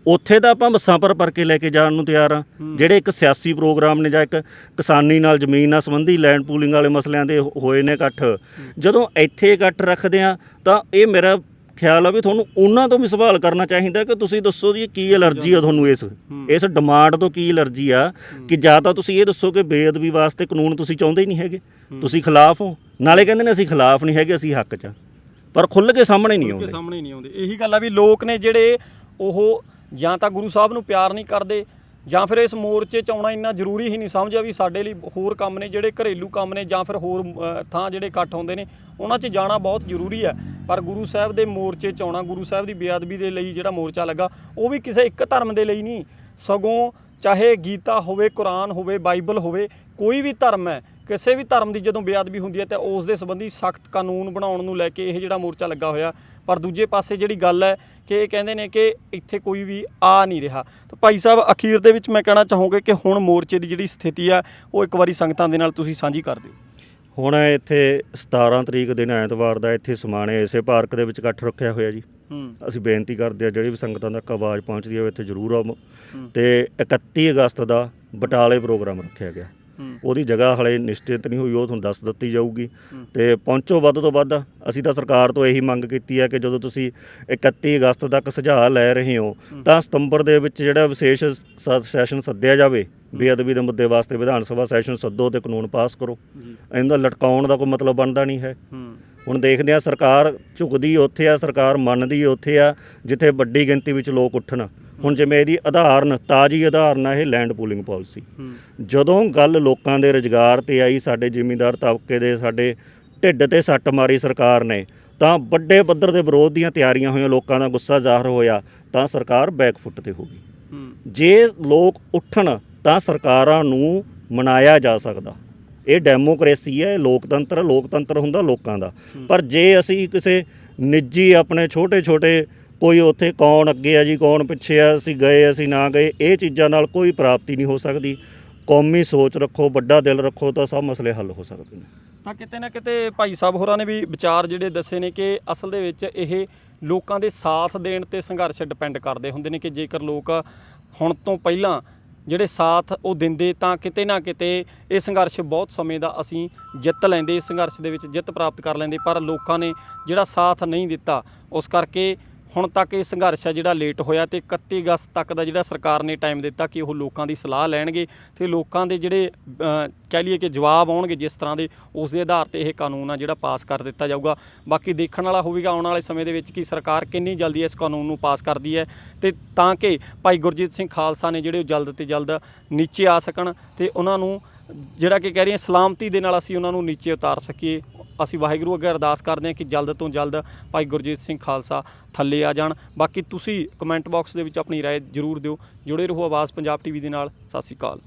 ਉੱਥੇ ਤਾਂ ਆਪਾਂ ਬੱਸਾਂ ਪਰ ਪਰ ਕੇ ਲੈ ਕੇ ਜਾਣ ਨੂੰ ਤਿਆਰ ਆ। ਜਿਹੜੇ ਇੱਕ ਸਿਆਸੀ ਪ੍ਰੋਗਰਾਮ ਨੇ ਜਾਂ ਇੱਕ ਕਿਸਾਨੀ ਨਾਲ ਜ਼ਮੀਨ ਨਾਲ ਸੰਬੰਧੀ ਲੈਂਡ ਪੂਲਿੰਗ ਵਾਲੇ ਮਸਲਿਆਂ ਦੇ ਹੋਏ ਨੇ ਇਕੱਠ। ਜਦੋਂ ਇੱਥੇ ਇਕੱਠ ਰੱਖਦੇ ਆ ਤਾਂ ਇਹ ਮੇਰਾ ਖਿਆਲ ਆ ਵੀ ਤੁਹਾਨੂੰ ਉਹਨਾਂ ਤੋਂ ਵੀ ਸਵਾਲ ਕਰਨਾ ਚਾਹੀਦਾ ਕਿ ਤੁਸੀਂ ਦੱਸੋ ਜੀ ਕੀ ਐਲਰਜੀ ਆ ਤੁਹਾਨੂੰ ਇਸ ਇਸ ਡਿਮਾਂਡ ਤੋਂ ਕੀ ਐਲਰਜੀ ਆ ਕਿ ਜਾਂ ਤਾਂ ਤੁਸੀਂ ਇਹ ਦੱਸੋ ਕਿ ਬੇਅਦਬੀ ਵਾਸਤੇ ਕਾਨੂੰਨ ਤੁਸੀਂ ਚਾਹੁੰਦੇ ਹੀ ਨਹੀਂ ਹੈਗੇ। ਤੁਸੀਂ ਖਿਲਾਫ ਹੋ। ਨਾਲੇ ਕਹਿੰਦੇ ਨੇ ਅਸੀਂ ਖਿਲਾਫ ਨਹੀਂ ਹੈਗੇ ਅਸੀਂ ਹੱਕ 'ਚ। ਪਰ ਖੁੱਲ੍ਹ ਕੇ ਸਾਹਮਣੇ ਨਹੀਂ ਆਉਂਦੇ। ਸਾਹਮਣੇ ਨਹੀਂ ਆਉਂਦੇ। ਇਹੀ ਗੱਲ ਆ ਵੀ ਲੋਕ ਨੇ ਜਿਹੜੇ ਉਹ ਜਾਂ ਤਾਂ ਗੁਰੂ ਸਾਹਿਬ ਨੂੰ ਪਿਆਰ ਨਹੀਂ ਕਰਦੇ, ਜਾਂ ਫਿਰ ਇਸ ਮੋਰਚੇ ਚ ਆਉਣਾ ਇੰਨਾ ਜ਼ਰੂਰੀ ਹੀ ਨਹੀਂ, ਸਮਝਿਆ ਵੀ ਸਾਡੇ ਲਈ ਹੋਰ ਕੰਮ ਨੇ ਜਿਹੜੇ ਘਰੇਲੂ ਕੰਮ ਨੇ ਜਾਂ ਫਿਰ ਹੋਰ ਥਾਂ ਜਿਹੜੇ ਇਕੱਠ ਹੁੰਦੇ ਨੇ, ਉਹਨਾਂ 'ਚ ਜਾਣਾ ਬਹੁਤ ਜ਼ਰੂਰੀ ਹੈ। ਪਰ ਗੁਰੂ ਸਾਹਿਬ ਦੇ ਮੋਰਚੇ ਚ ਆਉਣਾ, ਗੁਰੂ ਸਾਹਿਬ ਦੀ ਬੇਅਦਬੀ ਦੇ ਲਈ ਜਿਹੜਾ ਮੋਰਚਾ ਲੱਗਾ, ਉਹ ਵੀ ਕਿਸੇ ਇੱਕ ਧਰਮ ਦੇ ਲਈ ਨਹੀਂ। ਸਗੋਂ ਚਾਹੇ ਗੀਤਾ ਹੋਵੇ, ਕੁਰਾਨ ਹੋਵੇ, ਬਾਈਬਲ ਹੋਵੇ, ਕੋਈ ਵੀ ਧਰਮ ਹੈ, ਕਿਸੇ ਵੀ ਧਰਮ ਦੀ ਜਦੋਂ ਬੇਅਦਬੀ ਹੁੰਦੀ ਹੈ, ਤਾਂ ਉਸ ਦੇ ਸੰਬੰਧੀ ਸਖਤ ਕਾਨੂੰਨ ਬਣਾਉਣ ਨੂੰ ਲੈ ਕੇ ਇਹ ਜਿਹੜਾ ਮੋਰਚਾ ਲੱਗਾ ਹੋਇਆ ਪਰ ਦੂਜੇ ਪਾਸੇ ਜਿਹੜੀ ਗੱਲ ਹੈ ਕਿ ਇਹ ਕਹਿੰਦੇ ਨੇ ਕਿ ਇੱਥੇ ਕੋਈ ਵੀ ਆ ਨਹੀਂ ਰਿਹਾ। ਤਾਂ ਭਾਈ ਸਾਹਿਬ ਅਖੀਰ ਦੇ ਵਿੱਚ ਮੈਂ ਕਹਿਣਾ ਚਾਹੂੰਗਾ ਕਿ ਹੁਣ ਮੋਰਚੇ ਦੀ ਜਿਹੜੀ ਸਥਿਤੀ ਆ ਉਹ ਇੱਕ ਵਾਰੀ ਸੰਗਤਾਂ ਦੇ ਨਾਲ ਤੁਸੀਂ ਸਾਂਝੀ ਕਰ ਦਿਓ। ਹੁਣ ਇੱਥੇ 17 ਤਰੀਕ ਦਿਨ ਐਤਵਾਰ ਦਾ ਇੱਥੇ ਸਮਾਣੇ ਇਸੇ ਪਾਰਕ ਦੇ ਵਿੱਚ ਇਕੱਠ ਰੱਖਿਆ ਹੋਇਆ ਜੀ। ਅਸੀਂ ਬੇਨਤੀ ਕਰਦੇ ਆ ਜਿਹੜੀ ਵੀ ਸੰਗਤਾਂ ਤੱਕ ਆਵਾਜ਼ ਪਹੁੰਚਦੀ ਹੋਵੇ ਇੱਥੇ ਜ਼ਰੂਰ ਆਓ। ਤੇ 31 ਅਗਸਤ ਦਾ ਬਟਾਲੇ ਪ੍ਰੋਗਰਾਮ ਰੱਖਿਆ ਗਿਆ। ਉਹਦੀ ਜਗ੍ਹਾ ਹਲੇ ਨਿਸ਼ਚਿਤ ਨਹੀਂ ਹੋਈ ਉਹ ਤੁਹਾਨੂੰ ਦੱਸ ਦਿੱਤੀ ਜਾਊਗੀ। ਤੇ ਪਹੁੰਚੋ ਵੱਧ ਤੋਂ ਵੱਧ। ਅਸੀਂ ਤਾਂ ਸਰਕਾਰ ਤੋਂ ਇਹੀ ਮੰਗ ਕੀਤੀ ਹੈ ਕਿ ਜਦੋਂ ਤੁਸੀਂ 31 ਅਗਸਤ ਤੱਕ ਸੁਝਾਅ ਲੈ ਰਹੇ ਹੋ ਤਾਂ ਸਤੰਬਰ ਦੇ ਵਿੱਚ ਜਿਹੜਾ ਵਿਸ਼ੇਸ਼ ਸੈਸ਼ਨ ਸੱਦਿਆ ਜਾਵੇ ਬੇਅਦਬੀ ਦੇ ਮੁੱਦੇ ਵਾਸਤੇ ਵਿਧਾਨ ਸਭਾ ਸੈਸ਼ਨ ਸੱਦੋ ਤੇ ਕਾਨੂੰਨ ਪਾਸ ਕਰੋ। ਇਹਦਾ ਲਟਕਾਉਣ ਦਾ ਕੋਈ ਮਤਲਬ ਬਣਦਾ ਨਹੀਂ ਹੂੰ। ਹੁਣ ਦੇਖਦੇ ਆ ਸਰਕਾਰ ਝੁਕਦੀ ਉੱਥੇ ਆ ਸਰਕਾਰ ਮੰਨਦੀ ਉੱਥੇ ਆ ਜਿੱਥੇ ਵੱਡੀ ਗਿਣਤੀ ਵਿੱਚ ਲੋਕ ਉੱਠਣ। ਹੁਣ ਜਿਵੇਂ ਇਹਦੀ ਉਦਾਹਰਨ ਤਾਜੀ ਉਦਾਹਰਨ ਆ ਇਹ ਲੈਂਡ ਪੂਲਿੰਗ ਪਾਲਿਸੀ ਜਦੋਂ ਗੱਲ ਲੋਕਾਂ ਦੇ ਰੁਜ਼ਗਾਰ ਤੇ ਆਈ ਸਾਡੇ ਜ਼ਿਮੀਂਦਾਰ ਤਬਕੇ ਦੇ ਸਾਡੇ ਢਿੱਡ ਤੇ ਸੱਟ ਮਾਰੀ ਸਰਕਾਰ ਨੇ ਤਾਂ ਵੱਡੇ ਪੱਧਰ ਦੇ ਵਿਰੋਧ ਦੀਆਂ ਤਿਆਰੀਆਂ ਹੋਈਆਂ ਲੋਕਾਂ ਦਾ ਗੁੱਸਾ ਜ਼ਾਹਰ ਹੋਇਆ ਤਾਂ ਸਰਕਾਰ ਬੈਕਫੁੱਟ ਤੇ ਹੋ। ਗਈ ਜੇ ਲੋਕ ਉੱਠਣ ਤਾਂ ਸਰਕਾਰਾਂ ਨੂੰ ਮਨਾਇਆ ਜਾ ਸਕਦਾ। ਇਹ ਡੈਮੋਕ੍ਰੇਸੀ ਹੈ, ਇਹ ਲੋਕਤੰਤਰ ਲੋਕਤੰਤਰ ਹੁੰਦਾ ਲੋਕਾਂ ਦਾ। ਪਰ ਜੇ ਅਸੀਂ ਕਿਸੇ ਨਿੱਜੀ ਆਪਣੇ ਛੋਟੇ ਛੋਟੇ ਕੋਈ ਉੱਥੇ ਕੌਣ ਅੱਗੇ ਆ ਜੀ, ਕੌਣ ਪਿੱਛੇ ਆ, ਅਸੀਂ ਗਏ, ਅਸੀਂ ਨਾ ਗਏ, ਇਹ ਚੀਜ਼ਾਂ ਨਾਲ ਕੋਈ ਪ੍ਰਾਪਤੀ ਨਹੀਂ ਹੋ ਸਕਦੀ। ਕੌਮੀ ਸੋਚ ਰੱਖੋ, ਵੱਡਾ ਦਿਲ ਰੱਖੋ, ਤਾਂ ਸਭ ਮਸਲੇ ਹੱਲ ਹੋ ਸਕਦੇ ਨੇ। ਤਾਂ ਕਿਤੇ ਨਾ ਕਿਤੇ ਭਾਈ ਸਾਹਿਬ ਹੋਰਾਂ ਨੇ ਵੀ ਵਿਚਾਰ ਜਿਹੜੇ ਦੱਸੇ ਨੇ ਕਿ ਅਸਲ ਦੇ ਵਿੱਚ ਇਹ ਲੋਕਾਂ ਦੇ ਸਾਥ ਦੇਣ ਤੇ ਸੰਘਰਸ਼ ਡਿਪੈਂਡ ਕਰਦੇ ਹੁੰਦੇ ਨੇ ਕਿ ਜੇਕਰ ਲੋਕ ਹੁਣ ਤੋਂ ਪਹਿਲਾਂ ਜਿਹੜੇ ਸਾਥ ਉਹ ਦਿੰਦੇ ਤਾਂ ਕਿਤੇ ਨਾ ਕਿਤੇ ਇਹ ਸੰਘਰਸ਼ ਬਹੁਤ ਸਮੇਂ ਦਾ ਅਸੀਂ ਜਿੱਤ ਲੈਂਦੇ ਇਸ ਸੰਘਰਸ਼ ਦੇ ਵਿੱਚ ਜਿੱਤ ਪ੍ਰਾਪਤ ਕਰ ਲੈਂਦੇ, ਪਰ ਲੋਕਾਂ ਨੇ ਜਿਹੜਾ ਸਾਥ ਨਹੀਂ ਦਿੱਤਾ, ਉਸ ਕਰਕੇ ਹੁਣ ਤੱਕ ਇਹ ਸੰਘਰਸ਼ ਹੈ ਜਿਹੜਾ ਲੇਟ ਹੋਇਆ ਤੇ 31 ਅਗਸਤ ਤੱਕ ਦਾ ਜਿਹੜਾ ਸਰਕਾਰ ਨੇ ਟਾਈਮ ਦਿੱਤਾ ਕਿ ਉਹ ਲੋਕਾਂ ਦੀ ਸਲਾਹ ਲੈਣਗੇ ਤੇ ਲੋਕਾਂ ਦੇ ਜਿਹੜੇ ਕਹਿ ਲਈਏ ਕਿ ਜਵਾਬ ਆਉਣਗੇ ਜਿਸ ਤਰ੍ਹਾਂ ਦੇ, ਉਸ ਦੇ ਆਧਾਰ ਤੇ ਇਹ ਕਾਨੂੰਨ ਆ ਜਿਹੜਾ ਪਾਸ ਕਰ ਦਿੱਤਾ ਜਾਊਗਾ। ਬਾਕੀ ਦੇਖਣ ਵਾਲਾ ਹੋਵੇਗਾ ਆਉਣ ਵਾਲੇ ਸਮੇਂ ਦੇ ਵਿੱਚ ਕਿ ਸਰਕਾਰ ਕਿੰਨੀ ਜਲਦੀ ਇਸ ਕਾਨੂੰਨ ਨੂੰ ਪਾਸ ਕਰਦੀ ਹੈ ਤੇ ਤਾਂ ਕਿ ਭਾਈ ਗੁਰਜੀਤ ਸਿੰਘ ਖਾਲਸਾ ਨੇ ਜਿਹੜੇ ਉਹ ਜਲਦ ਤੇ ਜਲਦ ਨੀਚੇ ਆ ਸਕਣ ਤੇ ਉਹਨਾਂ ਨੂੰ ਜਿਹੜਾ ਕਿ ਕਹਿ ਰਹੀ ਸਲਾਮਤੀ ਦੇ ਨਾਲ ਅਸੀਂ ਉਹਨਾਂ ਨੂੰ ਨੀਚੇ ਉਤਾਰ ਸਕੀਏ ਅਸੀਂ ਵਾਹਿਗੁਰੂ ਅੱਗੇ ਅਰਦਾਸ ਕਰਦੇ ਹਾਂ ਕਿ ਜਲਦ ਤੋਂ ਜਲਦ ਭਾਈ ਗੁਰਜੀਤ ਸਿੰਘ ਖਾਲਸਾ ਥੱਲੇ ਆ ਜਾਣ ਬਾਕੀ ਤੁਸੀਂ ਕਮੈਂਟ ਬਾਕਸ ਦੇ ਵਿੱਚ ਆਪਣੀ رائے ਜ਼ਰੂਰ ਦਿਓ ਜੁੜੇ ਰਹੋ ਆਵਾਜ਼ ਪੰਜਾਬ ਟੀਵੀ ਦੇ ਨਾਲ ਸਤਿ ਸ਼੍ਰੀ ਅਕਾਲ